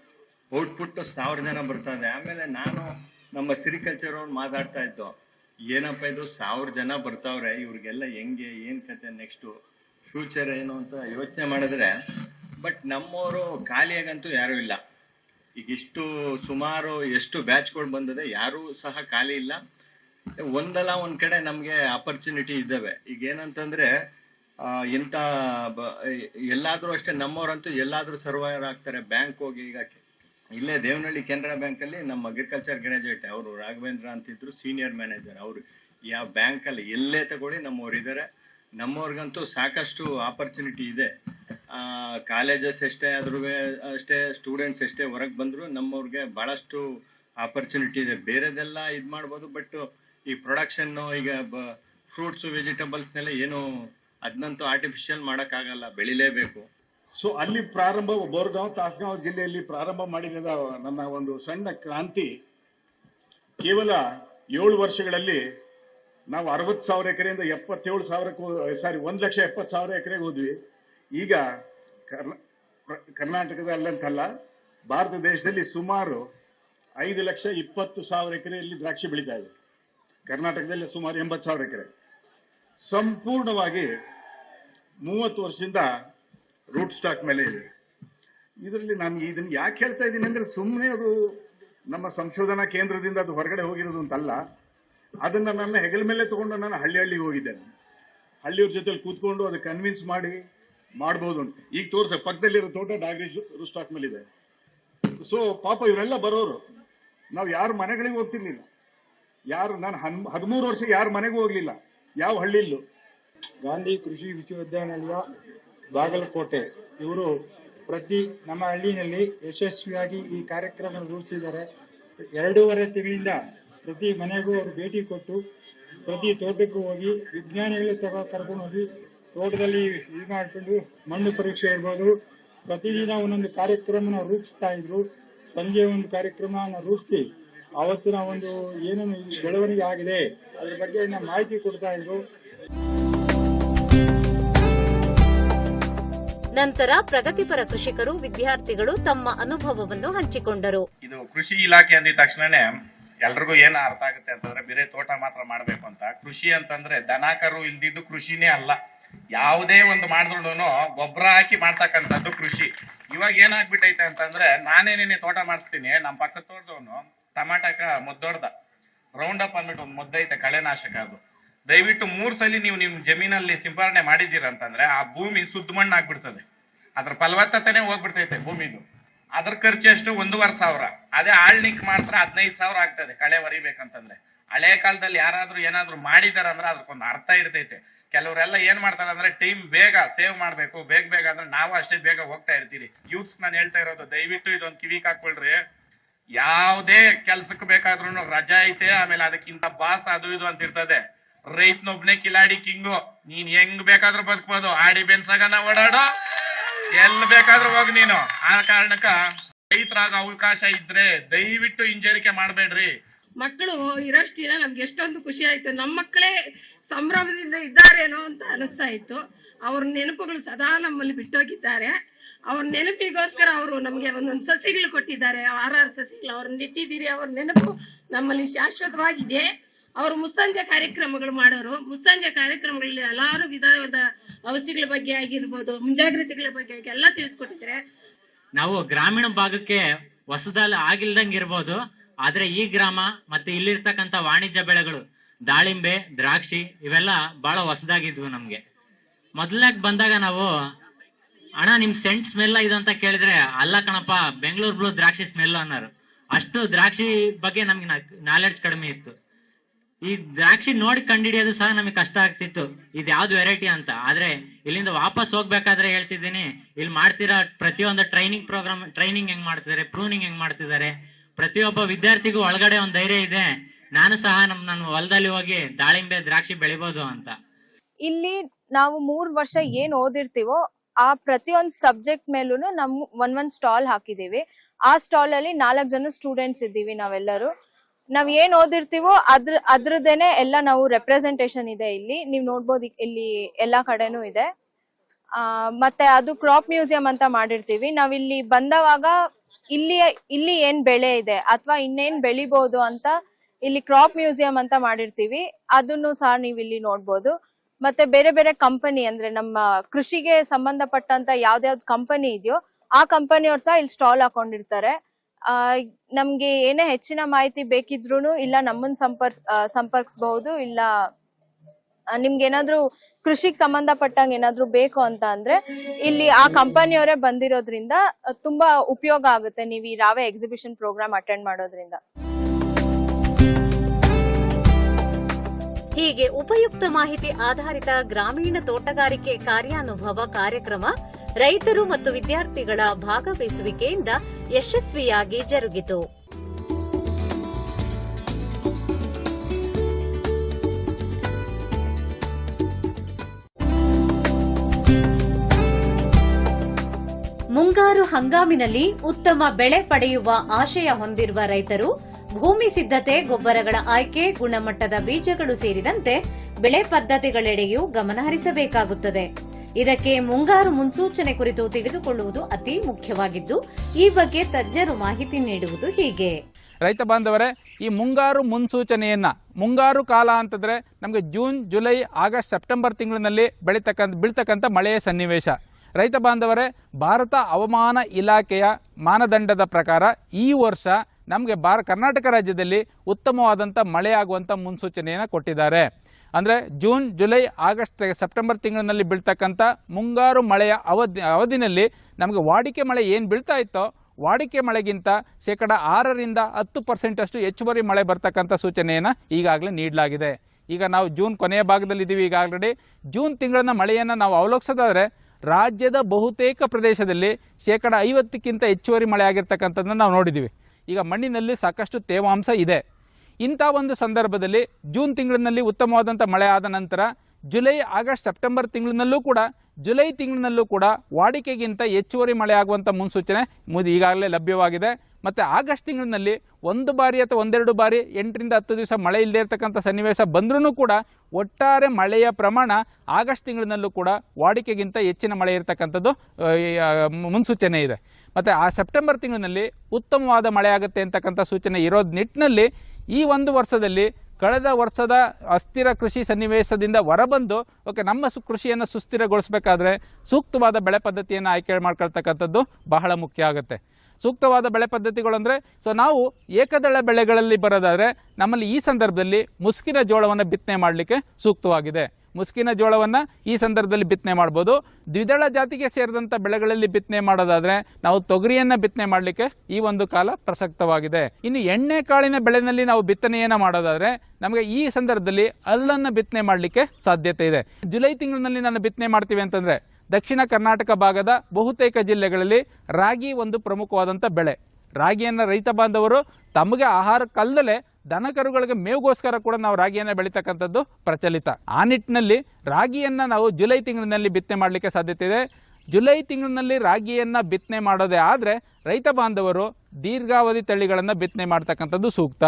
ಔಟ್ಪುಟ್ ಸಾವಿರ ಜನ ಬರ್ತಾವೆ ಆಮೇಲೆ ನಾನು ನಮ್ಮ ಸಿರಿಕಲ್ಚರ್ ಅವ್ರು ಮಾತಾಡ್ತಾ ಇದ್ದು ಏನಪ್ಪ ಇದು ಸಾವಿರ ಜನ ಬರ್ತಾವ್ರೆ, ಇವ್ರಿಗೆಲ್ಲ ಹೆಂಗೆ, ಏನ್ ಕತೆ ನೆಕ್ಸ್ಟ್ ಫ್ಯೂಚರ್ ಏನು ಅಂತ ಯೋಚನೆ ಮಾಡಿದ್ರೆ ಬಟ್ ನಮ್ಮವರು ಖಾಲಿಯಾಗಂತೂ ಯಾರು ಇಲ್ಲ. ಈಗ ಇಷ್ಟು ಸುಮಾರು ಎಷ್ಟು ಬ್ಯಾಚ್ಗಳು ಬಂದಿದೆ, ಯಾರು ಸಹ ಖಾಲಿ ಇಲ್ಲ. ಒಂದಲ್ಲ ಒಂದ್ ಕಡೆ ನಮ್ಗೆ ಅಪರ್ಚುನಿಟಿ ಇದ್ದಾವೆ. ಈಗ ಏನಂತಂದ್ರೆ ಇಂಥ ಎಲ್ಲಾದ್ರೂ ಅಷ್ಟೇ ನಮ್ಮವರಂತೂ ಎಲ್ಲಾದ್ರೂ ಸರ್ವೈವರ್ ಆಗ್ತಾರೆ ಬ್ಯಾಂಕ್ ಹೋಗಿ ಈಗ ಇಲ್ಲೇ ದೇವನಹಳ್ಳಿ ಕೆನರಾ ಬ್ಯಾಂಕ್ ಅಲ್ಲಿ ನಮ್ಮ ಅಗ್ರಿಕಲ್ಚರ್ ಗ್ರಾಜುಯೇಟ್ ಅವರು ರಾಘವೇಂದ್ರ ಅಂತಿದ್ರು ಸೀನಿಯರ್ ಮ್ಯಾನೇಜರ್ ಅವರು. ಯಾವ ಬ್ಯಾಂಕ್ ಅಲ್ಲಿ ಎಲ್ಲೇ ತಗೊಳ್ಳಿ ನಮ್ಮವ್ರು ಇದ್ದಾರೆ ನಮ್ಮವ್ರಿಗಂತೂ ಸಾಕಷ್ಟು ಆಪರ್ಚುನಿಟಿ ಇದೆ. ಕಾಲೇಜಸ್ ಎಷ್ಟೇ ಅದ್ರ ಅಷ್ಟೇ ಸ್ಟೂಡೆಂಟ್ಸ್ ಎಷ್ಟೇ ಹೊರಗೆ ಬಂದ್ರು ನಮ್ಮವ್ರಿಗೆ ಬಹಳಷ್ಟು ಆಪರ್ಚುನಿಟಿ ಇದೆ. ಬೇರೆದೆಲ್ಲ ಇದ್ ಮಾಡ್ಬೋದು ಬಟ್ ಈ ಪ್ರೊಡಕ್ಷನ್ ಈಗ ಫ್ರೂಟ್ಸ್ ವೆಜಿಟೇಬಲ್ಸ್ನೆಲ್ಲ ಏನು ಅದನ್ನಂತೂ ಆರ್ಟಿಫಿಷಿಯಲ್ ಆಗಲ್ಲ ಬೆಳಿಲೇಬೇಕು. ಸೊ ಅಲ್ಲಿ ಪ್ರಾರಂಭ, ಬೋರ್ಗಾಂವ್, ತಾಸ್ಗಾಂವ್ ಜಿಲ್ಲೆಯಲ್ಲಿ ಪ್ರಾರಂಭ ಮಾಡಿದ ನನ್ನ ಒಂದು ಸಣ್ಣ ಕ್ರಾಂತಿ, ಕೇವಲ ಏಳು ವರ್ಷಗಳಲ್ಲಿ ನಾವು ಅರವತ್ತು ಸಾವಿರ ಎಕರೆಯಿಂದ ಎಪ್ಪತ್ತೇಳು ಸಾವಿರಕ್ಕೂ, ಸಾರಿ, ಒಂದ್ ಲಕ್ಷ ಎಪ್ಪತ್ತು ಸಾವಿರ ಎಕರೆಗೆ ಹೋದ್ವಿ. ಈಗ ಕರ್ನಾಟಕದಲ್ಲಂತಲ್ಲ, ಭಾರತ ದೇಶದಲ್ಲಿ ಸುಮಾರು ಐದು ಲಕ್ಷ ಇಪ್ಪತ್ತು ಸಾವಿರ ಎಕರೆಯಲ್ಲಿ ದ್ರಾಕ್ಷಿ ಬೆಳೀತಾ ಇದೆ. ಕರ್ನಾಟಕದಲ್ಲಿ ಸುಮಾರು ಎಂಬತ್ತು ಸಾವಿರ ಎಕರೆ. ಸಂಪೂರ್ಣವಾಗಿ ಮೂವತ್ತು ವರ್ಷದಿಂದ ರೂಟ್ ಸ್ಟಾಕ್ ಮೇಲೆ ಇದೆ. ಇದರಲ್ಲಿ ನಾನು ಇದನ್ನ ಯಾಕೆ ಹೇಳ್ತಾ ಇದ್ದೀನಿ ಅಂದ್ರೆ ಸುಮ್ಮನೆ ಅದು ನಮ್ಮ ಸಂಶೋಧನಾ ಕೇಂದ್ರದಿಂದ ಅದು ಹೊರಗಡೆ ಹೋಗಿರೋದು ಅಂತಲ್ಲ, ಅದನ್ನ ನನ್ನ ಹೆಗಲ ಮೇಲೆ ತಗೊಂಡು ನಾನು ಹಳ್ಳಿ ಹಳ್ಳಿಗೆ ಹೋಗಿದ್ದೇನೆ. ಹಳ್ಳಿಯವ್ರ ಜೊತೆಲಿ ಕೂತ್ಕೊಂಡು ಅದು ಕನ್ವಿನ್ಸ್ ಮಾಡಿ ಮಾಡ್ಬೋದು ಅಂತ. ಈಗ ತೋರ್ಸ, ಪಕ್ಕದಲ್ಲಿರೋ ತೋಟ ರೂಟ್ ಸ್ಟಾಕ್ ಮೇಲೆ ಇದೆ. ಸೊ ಪಾಪ ಇವರೆಲ್ಲ ಬರೋರು, ನಾವು ಯಾರು ಮನೆಗಳಿಗೆ ಹೋಗ್ತಿರ್ಲಿಲ್ಲ. ಯಾರು ನಾನು ಹನ್, ಹದಿಮೂರು ವರ್ಷ ಯಾರ ಮನೆಗೂ ಹೋಗ್ಲಿಲ್ಲ. ಯಾವ ಹಳ್ಳಿಲ್ಲೂ ಗಾಂಧಿ ಕೃಷಿ ವಿಶ್ವವಿದ್ಯಾನಿಲಯ ಬಾಗಲಕೋಟೆ. ಇವರು ಪ್ರತಿ ನಮ್ಮ ಹಳ್ಳಿನಲ್ಲಿ ಯಶಸ್ವಿಯಾಗಿ ಈ ಕಾರ್ಯಕ್ರಮ ರೂಪಿಸಿದ್ದಾರೆ. ಎರಡೂವರೆ ತಿಂಗಳಿಂದ ಪ್ರತಿ ಮನೆಗೂ ಅವರು ಭೇಟಿ ಕೊಟ್ಟು ಪ್ರತಿ ತೋಟಕ್ಕೂ ಹೋಗಿ, ವಿಜ್ಞಾನಿಗಳು ತಗೋ ಕರ್ಕೊಂಡು ಹೋಗಿ ತೋಟದಲ್ಲಿ ಇದು ಮಾಡಿಕೊಂಡು ಮಣ್ಣು ಪರೀಕ್ಷೆ ಇರ್ಬೋದು. ಪ್ರತಿದಿನ ಒಂದೊಂದು ಕಾರ್ಯಕ್ರಮನ ರೂಪಿಸ್ತಾ ಇದ್ರು. ಸಂಜೆ ಒಂದು ಕಾರ್ಯಕ್ರಮನ ರೂಪಿಸಿ ಅವತ್ತಿನ ಒಂದು ಏನೇನು ಬೆಳವಣಿಗೆ ಆಗಿದೆ, ಅದ್ರ ಬಗ್ಗೆ ಮಾಹಿತಿ ಕೊಡ್ತಾ ಇದ್ರು. ನಂತರ ಪ್ರಗತಿಪರ ಕೃಷಿಕರು ವಿದ್ಯಾರ್ಥಿಗಳು ತಮ್ಮ ಅನುಭವವನ್ನು ಹಂಚಿಕೊಂಡರು. ಇದು ಕೃಷಿ ಇಲಾಖೆ ಅಂದಿದ ತಕ್ಷಣನೇ ಎಲ್ರಿಗೂ ಏನ್ ಅರ್ಥ ಆಗುತ್ತೆ ಅಂತಂದ್ರೆ ಬೇರೆ ತೋಟ ಮಾತ್ರ ಮಾಡ್ಬೇಕು ಅಂತ. ಕೃಷಿ ಅಂತಂದ್ರೆ ದನಕರು ಇಲ್ದಿದ್ದು ಕೃಷಿನೇ ಅಲ್ಲ. ಯಾವುದೇ ಒಂದು ಮಾಡಿದ್ರು ಗೊಬ್ಬರ ಹಾಕಿ ಮಾಡ್ತಕ್ಕಂಥದ್ದು ಕೃಷಿ. ಇವಾಗ ಏನಾಗ್ಬಿಟ್ಟೈತೆ ಅಂತಂದ್ರೆ ನಾನೇನೇನೆ ತೋಟ ಮಾಡಿಸ್ತೀನಿ ನಮ್ಮ ಪಕ್ಕದ ತೋಟದವನು ಟಮಾಟಕ ಮುದ್ದೊಡ್ದ. ರೌಂಡ್ ಅಪ್ ಅಂದ್ಬಿಟ್ಟು ಒಂದು ಮುದ್ದೈತೆ ಕಳೆನಾಶಕ ಅದು. ದಯವಿಟ್ಟು ಮೂರ್ ಸಲ ನೀವು ನಿಮ್ ಜಮೀನಲ್ಲಿ ಸಿಂಪರಣೆ ಅಂತಂದ್ರೆ ಆ ಭೂಮಿ ಸುದ್ದ ಮಣ್ಣು ಆಗ್ಬಿಡ್ತದೆ ಅದ್ರ ಫಲವತ್ತತೆನೆ ಹೋಗ್ಬಿಡ್ತೈತೆ ಭೂಮಿದು. ಅದ್ರ ಖರ್ಚು ಎಷ್ಟು? ಒಂದೂವರೆ ಸಾವಿರ. ಅದೇ ಆಳ್ನಿಕ್ ಮಾಡಿದ್ರೆ ಹದಿನೈದು ಸಾವಿರ ಆಗ್ತದೆ ಕಳೆ ಹೊರಿಬೇಕಂತಂದ್ರೆ ಹಳೆ ಕಾಲದಲ್ಲಿ ಯಾರಾದ್ರೂ ಏನಾದ್ರೂ ಮಾಡಿದಾರ ಅಂದ್ರೆ ಅದಕ್ಕೊಂದು ಅರ್ಥ ಇರ್ತೈತೆ. ಕೆಲವರೆಲ್ಲ ಏನ್ ಮಾಡ್ತಾರೆ ಅಂದ್ರೆ ಟೈಮ್ ಬೇಗ ಸೇವ್ ಮಾಡ್ಬೇಕು. ಬೇಗ ಬೇಗ ಅಂದ್ರೆ ನಾವು ಅಷ್ಟೇ ಬೇಗ ಹೋಗ್ತಾ ಇರ್ತೀವಿ ಯೂತ್ಸ್ ನಾನು ಹೇಳ್ತಾ ಇರೋದು, ದಯವಿಟ್ಟು ಇದೊಂದು ಕಿವಿ ಹಾಕೊಳ್ರಿ ಯಾವುದೇ ಕೆಲ್ಸಕ್ಕೆ ಬೇಕಾದ್ರೂ ರಜಾ ಐತೆ, ಆಮೇಲೆ ಅದಕ್ಕಿಂತ ಬಾಸ್ ಅದು ಇದು ಅಂತ ಇರ್ತದೆ. ರೈತನೊಬ್ನೇ ಕಿಲಾಡಿ ಕಿಂಗು, ನೀನ್ ಹೆಂಗ್ ಬೇಕಾದ್ರೂ ಬದುಕ್ಬೋದು. ಆಡಿ ಬೆನ್ಸಾಗನ ಓಡಾಡೋ. ಎಲ್ ಬೇಕಾದ್ರೂ ಹೋಗ್ ನೀನು. ಆ ಕಾರಣಕ್ಕ ರೈತರಾಗ ಅವಕಾಶ ಇದ್ರೆ ದಯವಿಟ್ಟು ಹಿಂಜರಿಕೆ ಮಾಡ್ಬೇಡ್ರಿ. ಮಕ್ಕಳು, ಇರೋಷ್ಟು ದಿನ ನಮ್ಗೆ ಎಷ್ಟೊಂದು ಖುಷಿ ಆಯ್ತು. ನಮ್ಮ ಮಕ್ಕಳೇ ಸಂಭ್ರಮದಿಂದ ಇದ್ದಾರೇನೋ ಅಂತ ಅನಿಸ್ತಾ ಇತ್ತು. ಅವ್ರ ನೆನಪುಗಳು ಸದಾ ನಮ್ಮಲ್ಲಿ ಬಿಟ್ಟೋಗಿದ್ದಾರೆ. ಅವ್ರ ನೆನಪಿಗೋಸ್ಕರ ಅವರು ನಮ್ಗೆ ಒಂದೊಂದು ಸಸಿಗಳು ಕೊಟ್ಟಿದ್ದಾರೆ. ಆರಾರು ಸಸಿಗಳು ಅವ್ರನ್ನ ನೆಟ್ಟಿದ್ದೀರಿ. ಅವ್ರ ನೆನಪು ನಮ್ಮಲ್ಲಿ ಶಾಶ್ವತವಾಗಿದೆ. ಅವರು ಮುಸ್ಸಂಜೆ ಕಾರ್ಯಕ್ರಮಗಳು ಮಾಡೋರು. ಮುಸ್ಸಂಜೆ ಕಾರ್ಯಕ್ರಮಗಳಲ್ಲಿ ಹಲವಾರು ವಿಧವಾದ ಔಷಧಿಗಳ ಬಗ್ಗೆ ಆಗಿರ್ಬೋದು, ಮುಂಜಾಗ್ರತೆಗಳ ಬಗ್ಗೆ ಎಲ್ಲ ತಿಳಿಸ್ಕೊಟ್ಟಿದ್ರೆ ನಾವು ಗ್ರಾಮೀಣ ಭಾಗಕ್ಕೆ ಹೊಸದಲ್ಲಿ ಆಗಿಲ್ದಂಗೆ ಇರ್ಬೋದು, ಆದ್ರೆ ಈ ಗ್ರಾಮ ಮತ್ತೆ ಇಲ್ಲಿರ್ತಕ್ಕಂಥ ವಾಣಿಜ್ಯ ಬೆಳೆಗಳು, ದಾಳಿಂಬೆ, ದ್ರಾಕ್ಷಿ, ಇವೆಲ್ಲ ಬಹಳ ಹೊಸದಾಗಿದ್ವು ನಮ್ಗೆ. ಮೊದಲಾಗಿ ಬಂದಾಗ ನಾವು, ಅಣ್ಣ, ನಿಮ್ ಸೆಂಟ್ ಸ್ಮೆಲ್ ಇದು ಅಂತ ಕೇಳಿದ್ರೆ, ಅಲ್ಲ ಕಣಪ್ಪ ಬೆಂಗಳೂರು ಬ್ಲೂ ದ್ರಾಕ್ಷಿ ಸ್ಮೆಲ್ ಅನ್ನೋರು. ಅಷ್ಟು ದ್ರಾಕ್ಷಿ ಬಗ್ಗೆ ನಮ್ಗೆ ನಾಲೆಡ್ಜ್ ಕಡಿಮೆ ಇತ್ತು. ಈ ದ್ರಾಕ್ಷಿ ನೋಡಿ ಕಂಡಿಡಿಯೋದು ಸಹ ನಮಗೆ ಕಷ್ಟ ಆಗ್ತಿತ್ತು. ಇದು ಯಾವ್ದು ವೆರೈಟಿ ಅಂತ. ಆದ್ರೆ ಇಲ್ಲಿಂದ ವಾಪಸ್ ಹೋಗ್ಬೇಕಾದ್ರೆ ಹೇಳ್ತಿದ್ದೀನಿ, ಇಲ್ಲಿ ಮಾಡ್ತಿರೋ ಪ್ರತಿಯೊಂದು ಟ್ರೈನಿಂಗ್ ಪ್ರೋಗ್ರಾಮ್ ಟ್ರೈನಿಂಗ್ ಹೆಂಗ್ ಮಾಡ್ತಿದ್ದಾರೆ ಪ್ರೂನಿಂಗ್ ಹೆಂಗ್ ಮಾಡ್ತಿದ್ದಾರೆ, ಪ್ರತಿಯೊಬ್ಬ ವಿದ್ಯಾರ್ಥಿಗೂ ಒಳಗಡೆ ಒಂದು ಧೈರ್ಯ ಇದೆ. ನಾನು ಸಹ ನಮ್ ನನ್ನ ಹೊಲದಲ್ಲಿ ಹೋಗಿ ದಾಳಿಂಬೆ ದ್ರಾಕ್ಷಿ ಬೆಳಿಬೋದು ಅಂತ. ಇಲ್ಲಿ ನಾವು ಮೂರ್ ವರ್ಷ ಏನ್ ಓದಿರ್ತೀವೋ ಆ ಪ್ರತಿಯೊಂದು ಸಬ್ಜೆಕ್ಟ್ ಮೇಲೂ ನಮ್, ಒಂದ್ ಒಂದ್ ಸ್ಟಾಲ್ ಹಾಕಿದೀವಿ ಆ ಸ್ಟಾಲ್ ಅಲ್ಲಿ ನಾಲ್ಕು ಜನ ಸ್ಟೂಡೆಂಟ್ಸ್ ಇದ್ದೀವಿ ನಾವೆಲ್ಲರೂ. ನಾವ್ ಏನ್ ಓದಿರ್ತೀವೋ ಅದ್ರ ಅದ್ರದ್ದೇನೆ ಎಲ್ಲ ನಾವು ರೆಪ್ರೆಸೆಂಟೇಶನ್ ಇದೆ ಇಲ್ಲಿ. ನೀವ್ ನೋಡ್ಬೋದು ಇಲ್ಲಿ ಎಲ್ಲಾ ಕಡೆನೂ ಇದೆ. ಆ, ಮತ್ತೆ ಅದು ಕ್ರಾಪ್ ಮ್ಯೂಸಿಯಂ ಅಂತ ಮಾಡಿರ್ತೀವಿ. ನಾವ್ ಇಲ್ಲಿ ಬಂದವಾಗ ಇಲ್ಲಿ ಇಲ್ಲಿ ಏನ್ ಬೆಳೆ ಇದೆ ಅಥವಾ ಇನ್ನೇನ್ ಬೆಳಿಬಹುದು ಅಂತ ಇಲ್ಲಿ ಕ್ರಾಪ್ ಮ್ಯೂಸಿಯಂ ಅಂತ ಮಾಡಿರ್ತೀವಿ. ಅದನ್ನು ಸಹ ನೀವು ಇಲ್ಲಿ ನೋಡ್ಬೋದು. ಮತ್ತೆ ಬೇರೆ ಬೇರೆ ಕಂಪನಿ ಅಂದ್ರೆ ನಮ್ಮ ಕೃಷಿಗೆ ಸಂಬಂಧಪಟ್ಟಂತ ಯಾವ್ದಾವ್ದು ಕಂಪನಿ ಇದೆಯೋ ಆ ಕಂಪನಿಯವ್ರು ಸಹ ಇಲ್ಲಿ ಸ್ಟಾಲ್ ಹಾಕೊಂಡಿರ್ತಾರೆ. ನಮ್ಗೆ ಏನೇ ಹೆಚ್ಚಿನ ಮಾಹಿತಿ ಬೇಕಿದ್ರು ಇಲ್ಲ ನಮ್ಮನ್ನ ಸಂಪರ್ಸ್ ಸಂಪರ್ಕಿಸಬಹುದು, ಇಲ್ಲ ನಿಮ್ಗೆ ಏನಾದ್ರು ಕೃಷಿಗೆ ಸಂಬಂಧಪಟ್ಟಂಗೆ ಏನಾದ್ರು ಬೇಕು ಅಂತ ಅಂದ್ರೆ ಇಲ್ಲಿ ಆ ಕಂಪನಿಯವರೇ ಬಂದಿರೋದ್ರಿಂದ ತುಂಬಾ ಉಪಯೋಗ ಆಗುತ್ತೆ ನೀವು ಈ ರಾವೆ ಎಕ್ಸಿಬಿಷನ್ ಪ್ರೋಗ್ರಾಮ್ ಅಟೆಂಡ್ ಮಾಡೋದ್ರಿಂದ. ಹೀಗೆ ಉಪಯುಕ್ತ ಮಾಹಿತಿ ಆಧಾರಿತ ಗ್ರಾಮೀಣ ತೋಟಗಾರಿಕೆ ಕಾರ್ಯಾನುಭವ ಕಾರ್ಯಕ್ರಮ ರೈತರು ಮತ್ತು ವಿದ್ಯಾರ್ಥಿಗಳ ಭಾಗವಹಿಸುವಿಕೆಯಿಂದ ಯಶಸ್ವಿಯಾಗಿ ಜರುಗಿತು. ಮುಂಗಾರು ಹಂಗಾಮಿನಲ್ಲಿ ಉತ್ತಮ ಬೆಳೆ ಪಡೆಯುವ ಆಶಯ ಹೊಂದಿರುವ ರೈತರು ಭೂಮಿ ಸಿದ್ಧತೆ, ಗೊಬ್ಬರಗಳ ಆಯ್ಕೆ, ಗುಣಮಟ್ಟದ ಬೀಜಗಳು ಸೇರಿದಂತೆ ಬೆಳೆ ಪದ್ಧತಿಗಳೆಡೆಯೂ ಗಮನ ಹರಿಸಬೇಕಾಗುತ್ತದೆ. ಇದಕ್ಕೆ ಮುಂಗಾರು ಮುನ್ಸೂಚನೆ ಕುರಿತು ತಿಳಿದುಕೊಳ್ಳುವುದು ಅತಿ ಮುಖ್ಯವಾಗಿದ್ದು, ಈ ಬಗ್ಗೆ ತಜ್ಞರು ಮಾಹಿತಿ ನೀಡುವುದು ಹೀಗೆ. ರೈತ ಬಾಂಧವರೇ, ಈ ಮುಂಗಾರು ಮುನ್ಸೂಚನೆಯನ್ನು ಮುಂಗಾರು ಕಾಲ ಅಂತಂದ್ರೆ ನಮಗೆ ಜೂನ್, ಜುಲೈ, ಆಗಸ್ಟ್, ಸೆಪ್ಟೆಂಬರ್ ತಿಂಗಳಿನಲ್ಲಿ ಬೆಳೀತಕ್ಕಂಥ, ಬೀಳ್ತಕ್ಕಂಥ ಮಳೆಯ ಸನ್ನಿವೇಶ. ರೈತ ಬಾಂಧವರೇ, ಭಾರತ ಹವಾಮಾನ ಇಲಾಖೆಯ ಮಾನದಂಡದ ಪ್ರಕಾರ ಈ ವರ್ಷ ನಮಗೆ ಭಾರ ಕರ್ನಾಟಕ ರಾಜ್ಯದಲ್ಲಿ ಉತ್ತಮವಾದಂಥ ಮಳೆಯಾಗುವಂಥ ಮುನ್ಸೂಚನೆಯನ್ನು ಕೊಟ್ಟಿದ್ದಾರೆ. ಅಂದರೆ ಜೂನ್, ಜುಲೈ, ಆಗಸ್ಟ್, ಸೆಪ್ಟೆಂಬರ್ ತಿಂಗಳಿನಲ್ಲಿ ಬೀಳ್ತಕ್ಕಂಥ ಮುಂಗಾರು ಮಳೆಯ ಅವಧಿ, ಅವಧಿನಲ್ಲಿ ನಮಗೆ ವಾಡಿಕೆ ಮಳೆ ಏನು ಬೀಳ್ತಾ ಇತ್ತೋ, ವಾಡಿಕೆ ಮಳೆಗಿಂತ ಶೇಕಡ ಆರರಿಂದ ಹತ್ತು ಪರ್ಸೆಂಟಷ್ಟು ಹೆಚ್ಚುವರಿ ಮಳೆ ಬರ್ತಕ್ಕಂಥ ಸೂಚನೆಯನ್ನು ಈಗಾಗಲೇ ನೀಡಲಾಗಿದೆ. ಈಗ ನಾವು ಜೂನ್ ಕೊನೆಯ ಭಾಗದಲ್ಲಿದ್ದೀವಿ ಈಗ ಆಲ್ರೆಡಿ. ಜೂನ್ ತಿಂಗಳನ್ನ ಮಳೆಯನ್ನು ನಾವು ಅವಲೋಕಿಸೋದಾದರೆ ರಾಜ್ಯದ ಬಹುತೇಕ ಪ್ರದೇಶದಲ್ಲಿ ಶೇಕಡ ಐವತ್ತಕ್ಕಿಂತ ಹೆಚ್ಚುವರಿ ಮಳೆ ಆಗಿರ್ತಕ್ಕಂಥದ್ದನ್ನು ನಾವು ನೋಡಿದ್ದೀವಿ. ಈಗ ಮಣ್ಣಿನಲ್ಲಿ ಸಾಕಷ್ಟು ತೇವಾಂಶ ಇದೆ. ಇಂಥ ಒಂದು ಸಂದರ್ಭದಲ್ಲಿ ಜೂನ್ ತಿಂಗಳಿನಲ್ಲಿ ಉತ್ತಮವಾದಂಥ ಮಳೆ ಆದ ನಂತರ ಜುಲೈ, ಆಗಸ್ಟ್, ಸೆಪ್ಟೆಂಬರ್ ತಿಂಗಳಿನಲ್ಲೂ ಕೂಡ, ಜುಲೈ ತಿಂಗಳಿನಲ್ಲೂ ಕೂಡ ವಾಡಿಕೆಗಿಂತ ಹೆಚ್ಚುವರಿ ಮಳೆ ಆಗುವಂಥ ಮುನ್ಸೂಚನೆ ಮುದಿ ಈಗಾಗಲೇ ಲಭ್ಯವಾಗಿದೆ. ಮತ್ತು ಆಗಸ್ಟ್ ತಿಂಗಳಿನಲ್ಲಿ ಒಂದು ಬಾರಿ ಅಥವಾ ಒಂದೆರಡು ಬಾರಿ ಎಂಟರಿಂದ ಹತ್ತು ದಿವಸ ಮಳೆ ಇಲ್ಲದೇ ಇರತಕ್ಕಂಥ ಸನ್ನಿವೇಶ ಬಂದ್ರೂ ಕೂಡ ಒಟ್ಟಾರೆ ಮಳೆಯ ಪ್ರಮಾಣ ಆಗಸ್ಟ್ ತಿಂಗಳಿನಲ್ಲೂ ಕೂಡ ವಾಡಿಕೆಗಿಂತ ಹೆಚ್ಚಿನ ಮಳೆ ಇರತಕ್ಕಂಥದ್ದು ಮುನ್ಸೂಚನೆ ಇದೆ. ಮತ್ತು ಆ ಸೆಪ್ಟೆಂಬರ್ ತಿಂಗಳಿನಲ್ಲಿ ಉತ್ತಮವಾದ ಮಳೆ ಆಗುತ್ತೆ ಅಂತಕ್ಕಂಥ ಸೂಚನೆ ಇರೋದ್ ನಿಟ್ಟಿನಲ್ಲಿ ಈ ಒಂದು ವರ್ಷದಲ್ಲಿ ಕಳೆದ ವರ್ಷದ ಅಸ್ಥಿರ ಕೃಷಿ ಸನ್ನಿವೇಶದಿಂದ ಹೊರಬಂದು, ಓಕೆ, ನಮ್ಮ ಸು, ಕೃಷಿಯನ್ನು ಸುಸ್ಥಿರಗೊಳಿಸಬೇಕಾದ್ರೆ ಸೂಕ್ತವಾದ ಬೆಳೆ ಪದ್ಧತಿಯನ್ನು ಆಯ್ಕೆ ಮಾಡ್ಕೊಳ್ತಕ್ಕಂಥದ್ದು ಬಹಳ ಮುಖ್ಯ ಆಗುತ್ತೆ. ಸೂಕ್ತವಾದ ಬೆಳೆ ಪದ್ಧತಿಗಳಂದರೆ, ಸೊ ನಾವು ಏಕದಳ ಬೆಳೆಗಳಲ್ಲಿ ಬರೋದಾದರೆ, ನಮ್ಮಲ್ಲಿ ಈ ಸಂದರ್ಭದಲ್ಲಿ ಮುಸುಕಿನ ಜೋಳವನ್ನು ಬಿತ್ತನೆ ಮಾಡಲಿಕ್ಕೆ ಸೂಕ್ತವಾಗಿದೆ. ಮುಸ್ಕಿನ ಜೋಳವನ್ನು ಈ ಸಂದರ್ಭದಲ್ಲಿ ಬಿತ್ತನೆ ಮಾಡ್ಬೋದು. ದ್ವಿದಳ ಜಾತಿಗೆ ಸೇರಿದಂಥ ಬೆಳೆಗಳಲ್ಲಿ ಬಿತ್ತನೆ ಮಾಡೋದಾದರೆ ನಾವು ತೊಗರಿಯನ್ನು ಬಿತ್ತನೆ ಮಾಡಲಿಕ್ಕೆ ಈ ಒಂದು ಕಾಲ ಪ್ರಸಕ್ತವಾಗಿದೆ. ಇನ್ನು ಎಣ್ಣೆ ಕಾಳಿನ ಬೆಳೆನಲ್ಲಿ ನಾವು ಬಿತ್ತನೆಯನ್ನು ಮಾಡೋದಾದರೆ ನಮಗೆ ಈ ಸಂದರ್ಭದಲ್ಲಿ ಅಲ್ಲನ್ನು ಬಿತ್ತನೆ ಮಾಡಲಿಕ್ಕೆ ಸಾಧ್ಯತೆ ಇದೆ. ಜುಲೈ ತಿಂಗಳಿನಲ್ಲಿ ನಾನು ಬಿತ್ತನೆ ಮಾಡ್ತೀವಿ ಅಂತಂದರೆ ದಕ್ಷಿಣ ಕರ್ನಾಟಕ ಭಾಗದ ಬಹುತೇಕ ಜಿಲ್ಲೆಗಳಲ್ಲಿ ರಾಗಿ ಒಂದು ಪ್ರಮುಖವಾದಂಥ ಬೆಳೆ. ರಾಗಿಯನ್ನು ರೈತ ಬಾಂಧವರು ತಮಗೆ ಆಹಾರಕ್ಕಲ್ಲದೆ ದನಕರುಗಳಿಗೆ ಮೇವುಗೋಸ್ಕರ ಕೂಡ ನಾವು ರಾಗಿಯನ್ನು ಬೆಳೀತಕ್ಕಂಥದ್ದು ಪ್ರಚಲಿತ. ಆ ನಿಟ್ಟಿನಲ್ಲಿ ರಾಗಿಯನ್ನು ನಾವು ಜುಲೈ ತಿಂಗಳಿನಲ್ಲಿ ಬಿತ್ತನೆ ಮಾಡಲಿಕ್ಕೆ ಸಾಧ್ಯತೆ ಇದೆ. ಜುಲೈ ತಿಂಗಳಿನಲ್ಲಿ ರಾಗಿಯನ್ನು ಬಿತ್ತನೆ ಮಾಡೋದೇ ಆದರೆ ರೈತ ಬಾಂಧವರು ದೀರ್ಘಾವಧಿ ತಳಿಗಳನ್ನು ಬಿತ್ತನೆ ಮಾಡ್ತಕ್ಕಂಥದ್ದು ಸೂಕ್ತ.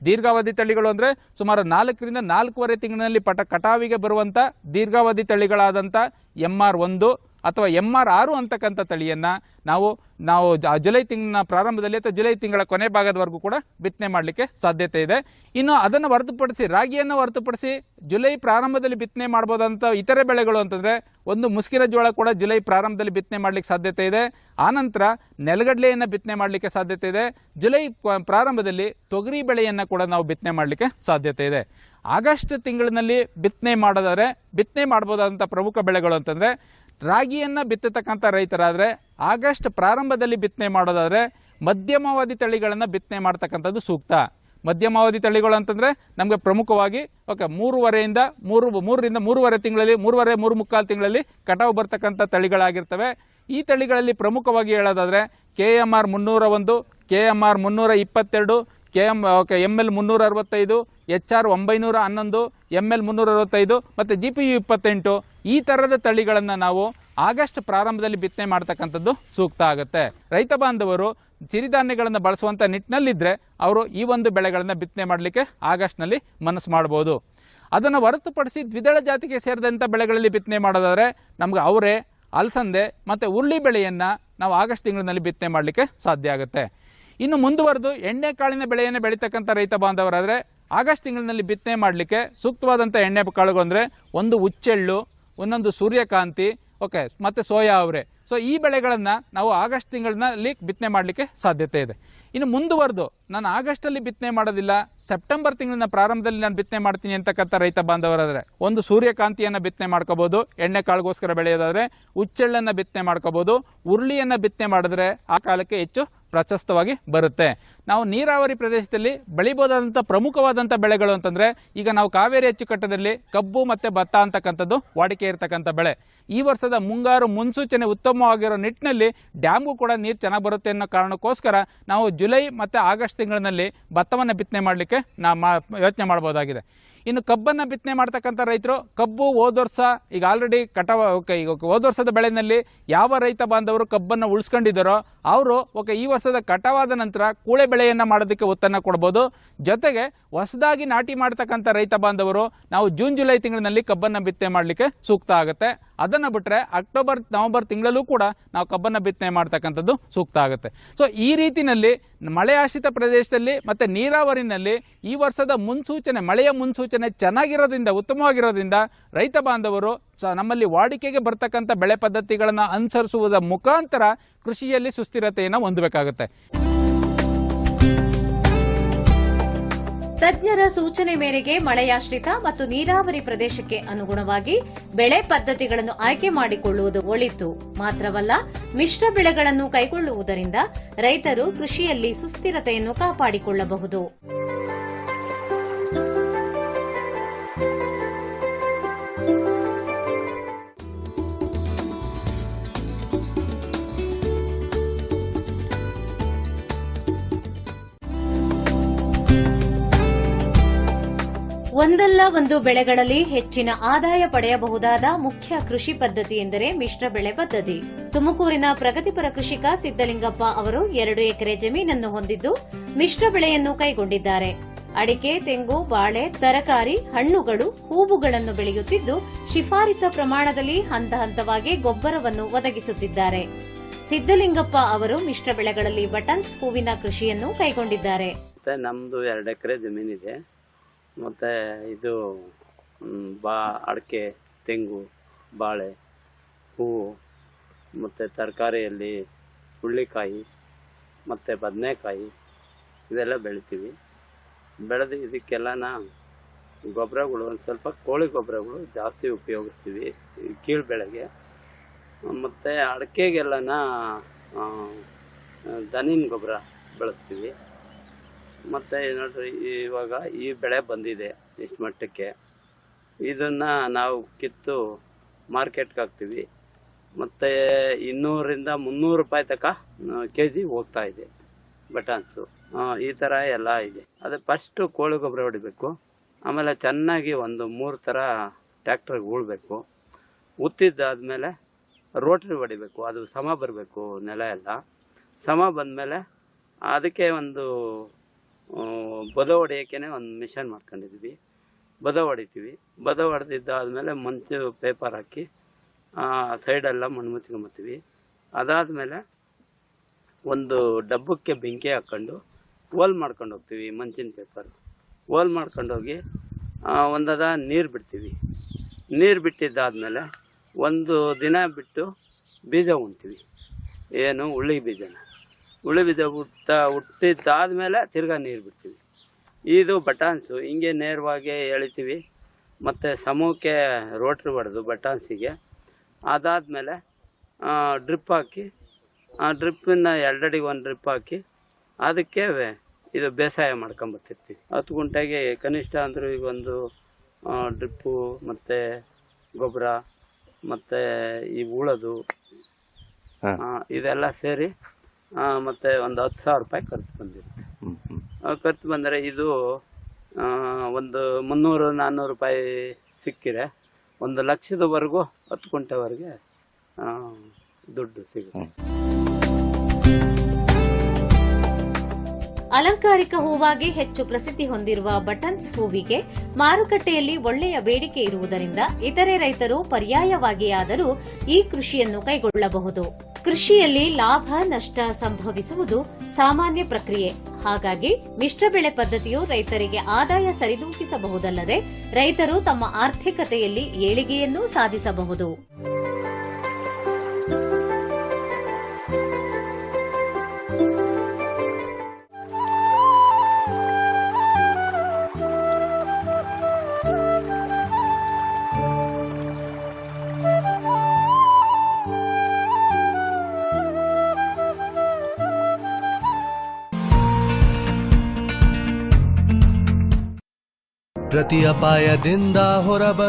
ದೀರ್ಘಾವಧಿ ತಳಿಗಳು ಅಂದರೆ ಸುಮಾರು ನಾಲ್ಕರಿಂದ ನಾಲ್ಕೂವರೆ ತಿಂಗಳಿನಲ್ಲಿ ಪಟ ಕಟಾವಿಗೆ ಬರುವಂಥ ದೀರ್ಘಾವಧಿ ತಳಿಗಳಾದಂಥ ಎಂ ಆರ್ ಒಂದು ಅಥವಾ ಎಂ ಆರ್ ಆರು ಅಂತಕ್ಕಂಥ ತಳಿಯನ್ನು ನಾವು ನಾವು ಜುಲೈ ತಿಂಗಳ ಪ್ರಾರಂಭದಲ್ಲಿ ಅಥವಾ ಜುಲೈ ತಿಂಗಳ ಕೊನೆ ಭಾಗದವರೆಗೂ ಕೂಡ ಬಿತ್ತನೆ ಮಾಡಲಿಕ್ಕೆ ಸಾಧ್ಯತೆ ಇದೆ. ಇನ್ನು ಅದನ್ನು ಹೊರತುಪಡಿಸಿ, ರಾಗಿಯನ್ನು ಹೊರತುಪಡಿಸಿ ಜುಲೈ ಪ್ರಾರಂಭದಲ್ಲಿ ಬಿತ್ತನೆ ಮಾಡ್ಬೋದಂಥ ಇತರೆ ಬೆಳೆಗಳು ಅಂತಂದರೆ ಒಂದು ಮುಸ್ಕಿನ ಜೋಳ ಕೂಡ ಜುಲೈ ಪ್ರಾರಂಭದಲ್ಲಿ ಬಿತ್ತನೆ ಮಾಡಲಿಕ್ಕೆ ಸಾಧ್ಯತೆ ಇದೆ. ಆನಂತರ ನೆಲಗಡಲೆಯನ್ನು ಬಿತ್ತನೆ ಮಾಡಲಿಕ್ಕೆ ಸಾಧ್ಯತೆ ಇದೆ. ಜುಲೈ ಪ್ರಾರಂಭದಲ್ಲಿ ತೊಗರಿ ಬೆಳೆಯನ್ನು ಕೂಡ ನಾವು ಬಿತ್ತನೆ ಮಾಡಲಿಕ್ಕೆ ಸಾಧ್ಯತೆ ಇದೆ. ಆಗಸ್ಟ್ ತಿಂಗಳಿನಲ್ಲಿ ಬಿತ್ತನೆ ಮಾಡೋದಾದರೆ ಬಿತ್ತನೆ ಮಾಡ್ಬೋದಾದಂಥ ಪ್ರಮುಖ ಬೆಳೆಗಳು ಅಂತಂದರೆ ರಾಗಿಯನ್ನು ಬಿತ್ತತಕ್ಕಂಥ ರೈತರಾದರೆ ಆಗಸ್ಟ್ ಪ್ರಾರಂಭದಲ್ಲಿ ಬಿತ್ತನೆ ಮಾಡೋದಾದರೆ ಮಧ್ಯಮಾವಧಿ ತಳಿಗಳನ್ನು ಬಿತ್ತನೆ ಮಾಡ್ತಕ್ಕಂಥದ್ದು ಸೂಕ್ತ. ಮಧ್ಯಮಾವಧಿ ತಳಿಗಳು ಅಂತಂದರೆ ನಮಗೆ ಪ್ರಮುಖವಾಗಿ, ಓಕೆ, ಮೂರುವರೆಯಿಂದ ಮೂರು, ಮೂರರಿಂದ ಮೂರುವರೆ ತಿಂಗಳಲ್ಲಿ, ಮೂರುವರೆ, ಮೂರು ಮುಕ್ಕಾಲು ತಿಂಗಳಲ್ಲಿ ಕಟಾವು ಬರ್ತಕ್ಕಂಥ ತಳಿಗಳಾಗಿರ್ತವೆ. ಈ ತಳಿಗಳಲ್ಲಿ ಪ್ರಮುಖವಾಗಿ ಹೇಳೋದಾದರೆ ಕೆ ಎಂ ಆರ್ ಮುನ್ನೂರ ಒಂದು, ಕೆ ಎಂ ಆರ್ ಮುನ್ನೂರ ಇಪ್ಪತ್ತೆರಡು, K M okay M L ಮುನ್ನೂರ ಅರವತ್ತೈದು, ಎಚ್ ಆರ್ ಒಂಬೈನೂರ ಹನ್ನೊಂದು ಎಂ ಎಲ್ ಮುನ್ನೂರ ಅರವತ್ತೈದು ಮತ್ತು ಜಿ ಪಿ ಯು ಇಪ್ಪತ್ತೆಂಟು, ಈ ಥರದ ತಳಿಗಳನ್ನು ನಾವು ಆಗಸ್ಟ್ ಪ್ರಾರಂಭದಲ್ಲಿ ಬಿತ್ತನೆ ಮಾಡ್ತಕ್ಕಂಥದ್ದು ಸೂಕ್ತ ಆಗುತ್ತೆ. ರೈತ ಬಾಂಧವರು ಸಿರಿಧಾನ್ಯಗಳನ್ನು ಬಳಸುವಂಥ ನಿಟ್ಟಿನಲ್ಲಿದ್ದರೆ ಅವರು ಈ ಒಂದು ಬೆಳೆಗಳನ್ನು ಬಿತ್ತನೆ ಮಾಡಲಿಕ್ಕೆ ಆಗಸ್ಟ್ನಲ್ಲಿ ಮನಸ್ಸು ಮಾಡ್ಬೋದು. ಅದನ್ನು ಹೊರತುಪಡಿಸಿ ದ್ವಿದಳ ಜಾತಿಗೆ ಸೇರಿದಂಥ ಬೆಳೆಗಳಲ್ಲಿ ಬಿತ್ತನೆ ಮಾಡೋದಾದರೆ ನಮ್ಗೆ ಅವರೇ, ಅಲಸಂದೆ ಮತ್ತು ಉರುಳಿ ಬೆಳೆಯನ್ನು ನಾವು ಆಗಸ್ಟ್ ತಿಂಗಳಿನಲ್ಲಿ ಬಿತ್ತನೆ ಮಾಡಲಿಕ್ಕೆ ಸಾಧ್ಯ ಆಗುತ್ತೆ. ಇನ್ನು ಮುಂದುವರೆದು ಎಣ್ಣೆ ಕಾಳಿನ ಬೆಳೆಯನ್ನು ಬೆಳೀತಕ್ಕಂಥ ರೈತ ಬಾಂಧವರಾದರೆ ಆಗಸ್ಟ್ ತಿಂಗಳಿನಲ್ಲಿ ಬಿತ್ತನೆ ಮಾಡಲಿಕ್ಕೆ ಸೂಕ್ತವಾದಂಥ ಎಣ್ಣೆ ಕಾಳುಗಳು ಅಂದರೆ ಒಂದು ಹುಚ್ಚೆಳ್ಳು ಒಂದೊಂದು ಸೂರ್ಯಕಾಂತಿ, ಓಕೆ, ಮತ್ತು ಸೋಯಾ ಅವರೆ. ಸೊ ಈ ಬೆಳೆಗಳನ್ನು ನಾವು ಆಗಸ್ಟ್ ತಿಂಗಳಿನಲ್ಲಿ ಬಿತ್ತನೆ ಮಾಡಲಿಕ್ಕೆ ಸಾಧ್ಯತೆ ಇದೆ. ಇನ್ನು ಮುಂದುವರೆದು, ನಾನು ಆಗಸ್ಟಲ್ಲಿ ಬಿತ್ತನೆ ಮಾಡೋದಿಲ್ಲ, ಸೆಪ್ಟೆಂಬರ್ ತಿಂಗಳಿನ ಪ್ರಾರಂಭದಲ್ಲಿ ನಾನು ಬಿತ್ತನೆ ಮಾಡ್ತೀನಿ ಅಂತಕ್ಕಂಥ ರೈತ ಬಾಂಧವರಾದರೆ, ಒಂದು ಸೂರ್ಯಕಾಂತಿಯನ್ನು ಬಿತ್ತನೆ ಮಾಡ್ಕೋಬೋದು, ಎಣ್ಣೆ ಕಾಳುಗೋಸ್ಕರ ಬೆಳೆಯೋದಾದರೆ ಹುಚ್ಚೆಳ್ಳನ್ನು ಬಿತ್ತನೆ ಮಾಡ್ಕೋಬೋದು, ಉರುಳಿಯನ್ನು ಬಿತ್ತನೆ ಮಾಡಿದ್ರೆ ಆ ಕಾಲಕ್ಕೆ ಹೆಚ್ಚು ಪ್ರಶಸ್ತವಾಗಿ ಬರುತ್ತೆ. ನಾವು ನೀರಾವರಿ ಪ್ರದೇಶದಲ್ಲಿ ಬೆಳಿಬೋದಾದಂಥ ಪ್ರಮುಖವಾದಂಥ ಬೆಳೆಗಳು ಅಂತಂದರೆ, ಈಗ ನಾವು ಕಾವೇರಿ ಅಚ್ಚುಕಟ್ಟದಲ್ಲಿ ಕಬ್ಬು ಮತ್ತು ಭತ್ತ ಅಂತಕ್ಕಂಥದ್ದು ವಾಡಿಕೆ ಇರತಕ್ಕಂಥ ಬೆಳೆ. ಈ ವರ್ಷದ ಮುಂಗಾರು ಮುನ್ಸೂಚನೆ ಉತ್ತಮವಾಗಿರೋ ನಿಟ್ಟಿನಲ್ಲಿ ಡ್ಯಾಮ್ಗೂ ಕೂಡ ನೀರು ಚೆನ್ನಾಗಿ ಬರುತ್ತೆ ಅನ್ನೋ ಕಾರಣಕ್ಕೋಸ್ಕರ ನಾವು ಜುಲೈ ಮತ್ತು ಆಗಸ್ಟ್ ತಿಂಗಳಿನಲ್ಲಿ ಭತ್ತವನ್ನು ಬಿತ್ತನೆ ಮಾಡಲಿಕ್ಕೆ ನಾ ಯೋಚನೆ ಮಾಡ್ಬೋದಾಗಿದೆ. ಇನ್ನು ಕಬ್ಬನ್ನು ಬಿತ್ತನೆ ಮಾಡ್ತಕ್ಕಂಥ ರೈತರು, ಕಬ್ಬು ಹೋದ ವರ್ಷ ಈಗ ಆಲ್ರೆಡಿ ಕಟಾವ ಓಕೆ ಈಗ ಹೋದ ವರ್ಷದ ಬೆಳೆನಲ್ಲಿ ಯಾವ ರೈತ ಬಾಂಧವರು ಕಬ್ಬನ್ನು ಉಳಿಸ್ಕೊಂಡಿದ್ದಾರೋ ಅವರು ಓಕೆ ಈ ವರ್ಷದ ಕಟಾವಾದ ನಂತರ ಕೂಳೆ ಬೆಳೆಯನ್ನು ಮಾಡೋದಕ್ಕೆ ಒತ್ತನ್ನು ಕೊಡ್ಬೋದು. ಜೊತೆಗೆ ಹೊಸದಾಗಿ ನಾಟಿ ಮಾಡ್ತಕ್ಕಂಥ ರೈತ ಬಾಂಧವರು ನಾವು ಜೂನ್, ಜುಲೈ ತಿಂಗಳಿನಲ್ಲಿ ಕಬ್ಬನ್ನು ಬಿತ್ತನೆ ಮಾಡಲಿಕ್ಕೆ ಸೂಕ್ತ ಆಗುತ್ತೆ. ಅದನ್ನು ಬಿಟ್ಟರೆ ಅಕ್ಟೋಬರ್, ನವಂಬರ್ ತಿಂಗಳಲ್ಲೂ ಕೂಡ ನಾವು ಕಬ್ಬನ್ನು ಬಿತ್ತನೆ ಮಾಡ್ತಕ್ಕಂಥದ್ದು ಸೂಕ್ತ ಆಗುತ್ತೆ. ಸೊ ಈ ರೀತಿಯಲ್ಲಿ ಮಳೆ ಆಶ್ರಿತ ಪ್ರದೇಶದಲ್ಲಿ ಮತ್ತು ನೀರಾವರಿನಲ್ಲಿ ಈ ವರ್ಷದ ಮುನ್ಸೂಚನೆ, ಮಳೆಯ ಮುನ್ಸೂಚನೆ ಚೆನ್ನಾಗಿರೋದ್ರಿಂದ, ಉತ್ತಮವಾಗಿರೋದ್ರಿಂದ ರೈತ ಬಾಂಧವರು ನಮ್ಮಲ್ಲಿ ವಾಡಿಕೆಗೆ ಬರ್ತಕ್ಕಂಥ ಬೆಳೆ ಪದ್ಧತಿಗಳನ್ನು ಅನುಸರಿಸುವುದರ ಮುಖಾಂತರ ಕೃಷಿಯಲ್ಲಿ ಸುಸ್ಥಿರತೆಯನ್ನು ಹೊಂದಬೇಕಾಗುತ್ತೆ. ತಜ್ಞರ ಸೂಚನೆ ಮೇರೆಗೆ ಮಳೆಯಾಶ್ರಿತ ಮತ್ತು ನೀರಾವರಿ ಪ್ರದೇಶಕ್ಕೆ ಅನುಗುಣವಾಗಿ ಬೆಳೆ ಪದ್ಧತಿಗಳನ್ನು ಆಯ್ಕೆ ಮಾಡಿಕೊಳ್ಳುವುದು ಒಳಿತು. ಮಾತ್ರವಲ್ಲ, ಮಿಶ್ರ ಬೆಳೆಗಳನ್ನು ಕೈಗೊಳ್ಳುವುದರಿಂದ ರೈತರು ಕೃಷಿಯಲ್ಲಿ ಸುಸ್ಥಿರತೆಯನ್ನು ಕಾಪಾಡಿಕೊಳ್ಳಬಹುದು. ಒಂದಲ್ಲ ಒಂದು ಬೆಳೆಗಳಲ್ಲಿ ಹೆಚ್ಚಿನ ಆದಾಯ ಪಡೆಯಬಹುದಾದ ಮುಖ್ಯ ಕೃಷಿ ಪದ್ಧತಿ ಎಂದರೆ ಮಿಶ್ರ ಬೆಳೆ ಪದ್ಧತಿ. ತುಮಕೂರಿನ ಪ್ರಗತಿಪರ ಕೃಷಿಕ ಸಿದ್ದಲಿಂಗಪ್ಪ ಅವರು ಎರಡು ಎಕರೆ ಜಮೀನನ್ನು ಹೊಂದಿದ್ದು ಮಿಶ್ರ ಬೆಳೆಯನ್ನು ಕೈಗೊಂಡಿದ್ದಾರೆ. ಅಡಿಕೆ, ತೆಂಗು, ಬಾಳೆ, ತರಕಾರಿ, ಹಣ್ಣುಗಳು, ಹೂವುಗಳನ್ನು ಬೆಳೆಯುತ್ತಿದ್ದು ಶಿಫಾರಿತ ಪ್ರಮಾಣದಲ್ಲಿ ಹಂತ ಹಂತವಾಗಿ ಗೊಬ್ಬರವನ್ನು ಒದಗಿಸುತ್ತಿದ್ದಾರೆ. ಸಿದ್ದಲಿಂಗಪ್ಪ ಅವರು ಮಿಶ್ರ ಬೆಳೆಗಳಲ್ಲಿ ಬಟನ್ಸ್ ಹೂವಿನ ಕೃಷಿಯನ್ನು ಕೈಗೊಂಡಿದ್ದಾರೆ. ನಮ್ದು ಎರಡು ಎಕರೆ ಜಮೀನಿದೆ. ಮತ್ತು ಇದು ಬಾ, ಅಡಿಕೆ, ತೆಂಗು, ಬಾಳೆ, ಹೂವು, ಮತ್ತು ತರಕಾರಿಯಲ್ಲಿ ಹುಳ್ಳಿಕಾಯಿ, ಮತ್ತು ಬದನೆಕಾಯಿ ಇದೆಲ್ಲ ಬೆಳಿತೀವಿ. ಬೆಳೆದು ಇದಕ್ಕೆಲ್ಲನ ಗೊಬ್ಬರಗಳು ಒಂದು ಸ್ವಲ್ಪ ಕೋಳಿ ಗೊಬ್ಬರಗಳು ಜಾಸ್ತಿ ಉಪಯೋಗಿಸ್ತೀವಿ ಕೀಳು ಬೆಳೆಗೆ ಮತ್ತು ಅಡಿಕೆಗೆಲ್ಲನ ದನಿನ ಗೊಬ್ಬರ ಬಳಸ್ತೀವಿ. ಮತ್ತು ನೋಡ್ರಿ ಇವಾಗ ಈ ಬೆಳೆ ಬಂದಿದೆ ಇಷ್ಟು ಮಟ್ಟಕ್ಕೆ, ಇದನ್ನು ನಾವು ಕಿತ್ತು ಮಾರ್ಕೆಟ್ಗೆ ಹಾಕ್ತೀವಿ. ಮತ್ತು ಇನ್ನೂರಿಂದ ಮುನ್ನೂರು ರೂಪಾಯಿ ತನಕ ಕೆ ಜಿ ಹೋಗ್ತಾ ಇದೆ, ಬಟಾನ್ಸು. ಈ ಥರ ಎಲ್ಲ ಇದೆ. ಅದು ಫಸ್ಟು ಕೋಳಿ ಗೊಬ್ಬರ ಹೊಡಿಬೇಕು, ಆಮೇಲೆ ಚೆನ್ನಾಗಿ ಒಂದು ಮೂರು ಥರ ಟ್ಯಾಕ್ಟ್ರಿಗೆ ಉಳ್ಬೇಕು. ಉತ್ತಿದ್ದಾದಮೇಲೆ ರೋಟ್ರಿ ಹೊಡಿಬೇಕು, ಅದು ಸಮ ಬರಬೇಕು ನೆಲ ಎಲ್ಲ. ಸಮ ಬಂದಮೇಲೆ ಅದಕ್ಕೆ ಒಂದು ಬದ ಹೊಡೆಯೋಕ್ಕೆ ಒಂದು ಮಿಷನ್ ಮಾಡ್ಕೊಂಡಿದ್ವಿ ಬದ ಹೊಡಿತೀವಿ ಬದ ಹೊಡೆದಿದ್ದಾದ್ಮೇಲೆ ಮಂಚು ಪೇಪರ್ ಹಾಕಿ ಸೈಡೆಲ್ಲ ಮಣ್ಣು ಮುಚ್ಕೊಂಬತ್ತೀವಿ. ಅದಾದಮೇಲೆ ಒಂದು ಡಬ್ಬಕ್ಕೆ ಬೆಂಕಿ ಹಾಕ್ಕೊಂಡು ಹೋಲ್ ಮಾಡ್ಕೊಂಡು ಹೋಗ್ತೀವಿ ಮಂಚಿನ ಪೇಪರ್ ಹೋಲ್ ಮಾಡ್ಕೊಂಡೋಗಿ ಒಂದದ ನೀರು ಬಿಡ್ತೀವಿ. ನೀರು ಬಿಟ್ಟಿದ್ದಾದಮೇಲೆ ಒಂದು ದಿನ ಬಿಟ್ಟು ಬೀಜ ಉಣ್ತೀವಿ. ಏನು ಉಳ್ಳಿ ಬೀಜನ. ಉಳ್ಳಿ ಬೀಜ ಹುಟ್ಟ ಹುಟ್ಟಿದ್ದಾದ್ಮೇಲೆ ತಿರ್ಗಾ ನೀರು ಬಿಡ್ತೀವಿ. ಇದು ಬಟಾನ್ಸು ಹಿಂಗೆ ನೇರವಾಗಿ ಎಳಿತೀವಿ. ಮತ್ತು ಸಮೂಹಕ್ಕೆ ರೋಟ್ರಿ ಹೊಡೆದು ಬಟಾನ್ಸಿಗೆ. ಅದಾದಮೇಲೆ ಡ್ರಿಪ್ ಹಾಕಿ ಆ ಡ್ರಿಪ್ಪನ್ನು ಎರಡಡಿಗೆ ಒಂದು ಡ್ರಿಪ್ ಹಾಕಿ ಅದಕ್ಕೆ ಇದು ಬೇಸಾಯ ಮಾಡ್ಕೊಂಬರ್ತಿರ್ತೀವಿ. ಹತ್ತು ಗುಂಟೆಗೆ ಕನಿಷ್ಠ ಅಂದರೂ ಈಗ ಒಂದು ಡ್ರಿಪ್ಪು ಮತ್ತು ಗೊಬ್ಬರ ಮತ್ತು ಈ ಉಳೋದು ಇದೆಲ್ಲ ಸೇರಿ ಮತ್ತೆ ಒಂದು ಹತ್ತು ಸಾವಿರ ರೂಪಾಯಿ ಖರ್ಚು ಬಂದಿರುತ್ತೆ. ಖರ್ಚು ಬಂದರೆ ಇದು ಒಂದು ಮುನ್ನೂರು ನಾನ್ನೂರು ರೂಪಾಯಿ ಸಿಕ್ಕಿದೆ ಒಂದು ಲಕ್ಷದವರೆಗೂ ಹತ್ತು ಕುಂಟೆವರೆಗೆ ದುಡ್ಡು ಸಿಗುತ್ತೆ. ಅಲಂಕಾರಿಕ ಹೂವಾಗಿ ಹೆಚ್ಚು ಪ್ರಸಿದ್ಧಿ ಹೊಂದಿರುವ ಬಟನ್ಸ್ ಹೂವಿಗೆ ಮಾರುಕಟ್ಟೆಯಲ್ಲಿ ಒಳ್ಳೆಯ ಬೇಡಿಕೆ ಇರುವುದರಿಂದ ಇತರೆ ರೈತರು ಪರ್ಯಾಯವಾಗಿಯಾದರೂ ಈ ಕೃಷಿಯನ್ನು ಕೈಗೊಳ್ಳಬಹುದು. ಕೃಷಿಯಲ್ಲಿ ಲಾಭ, ನಷ್ಟ ಸಂಭವಿಸುವುದು ಸಾಮಾನ್ಯ ಪ್ರಕ್ರಿಯೆ. ಹಾಗಾಗಿ ಮಿಶ್ರ ಬೆಳೆ ಪದ್ಧತಿಯು ರೈತರಿಗೆ ಆದಾಯ ಸರಿದೂಗಿಸಬಹುದಲ್ಲದೆ ರೈತರು ತಮ್ಮ ಆರ್ಥಿಕತೆಯಲ್ಲಿ ಏಳಿಗೆಯನ್ನೂ ಸಾಧಿಸಬಹುದು. ಪ್ರತಿ ಅಪಾಯದಿಂದ ಹೊರಬಂದ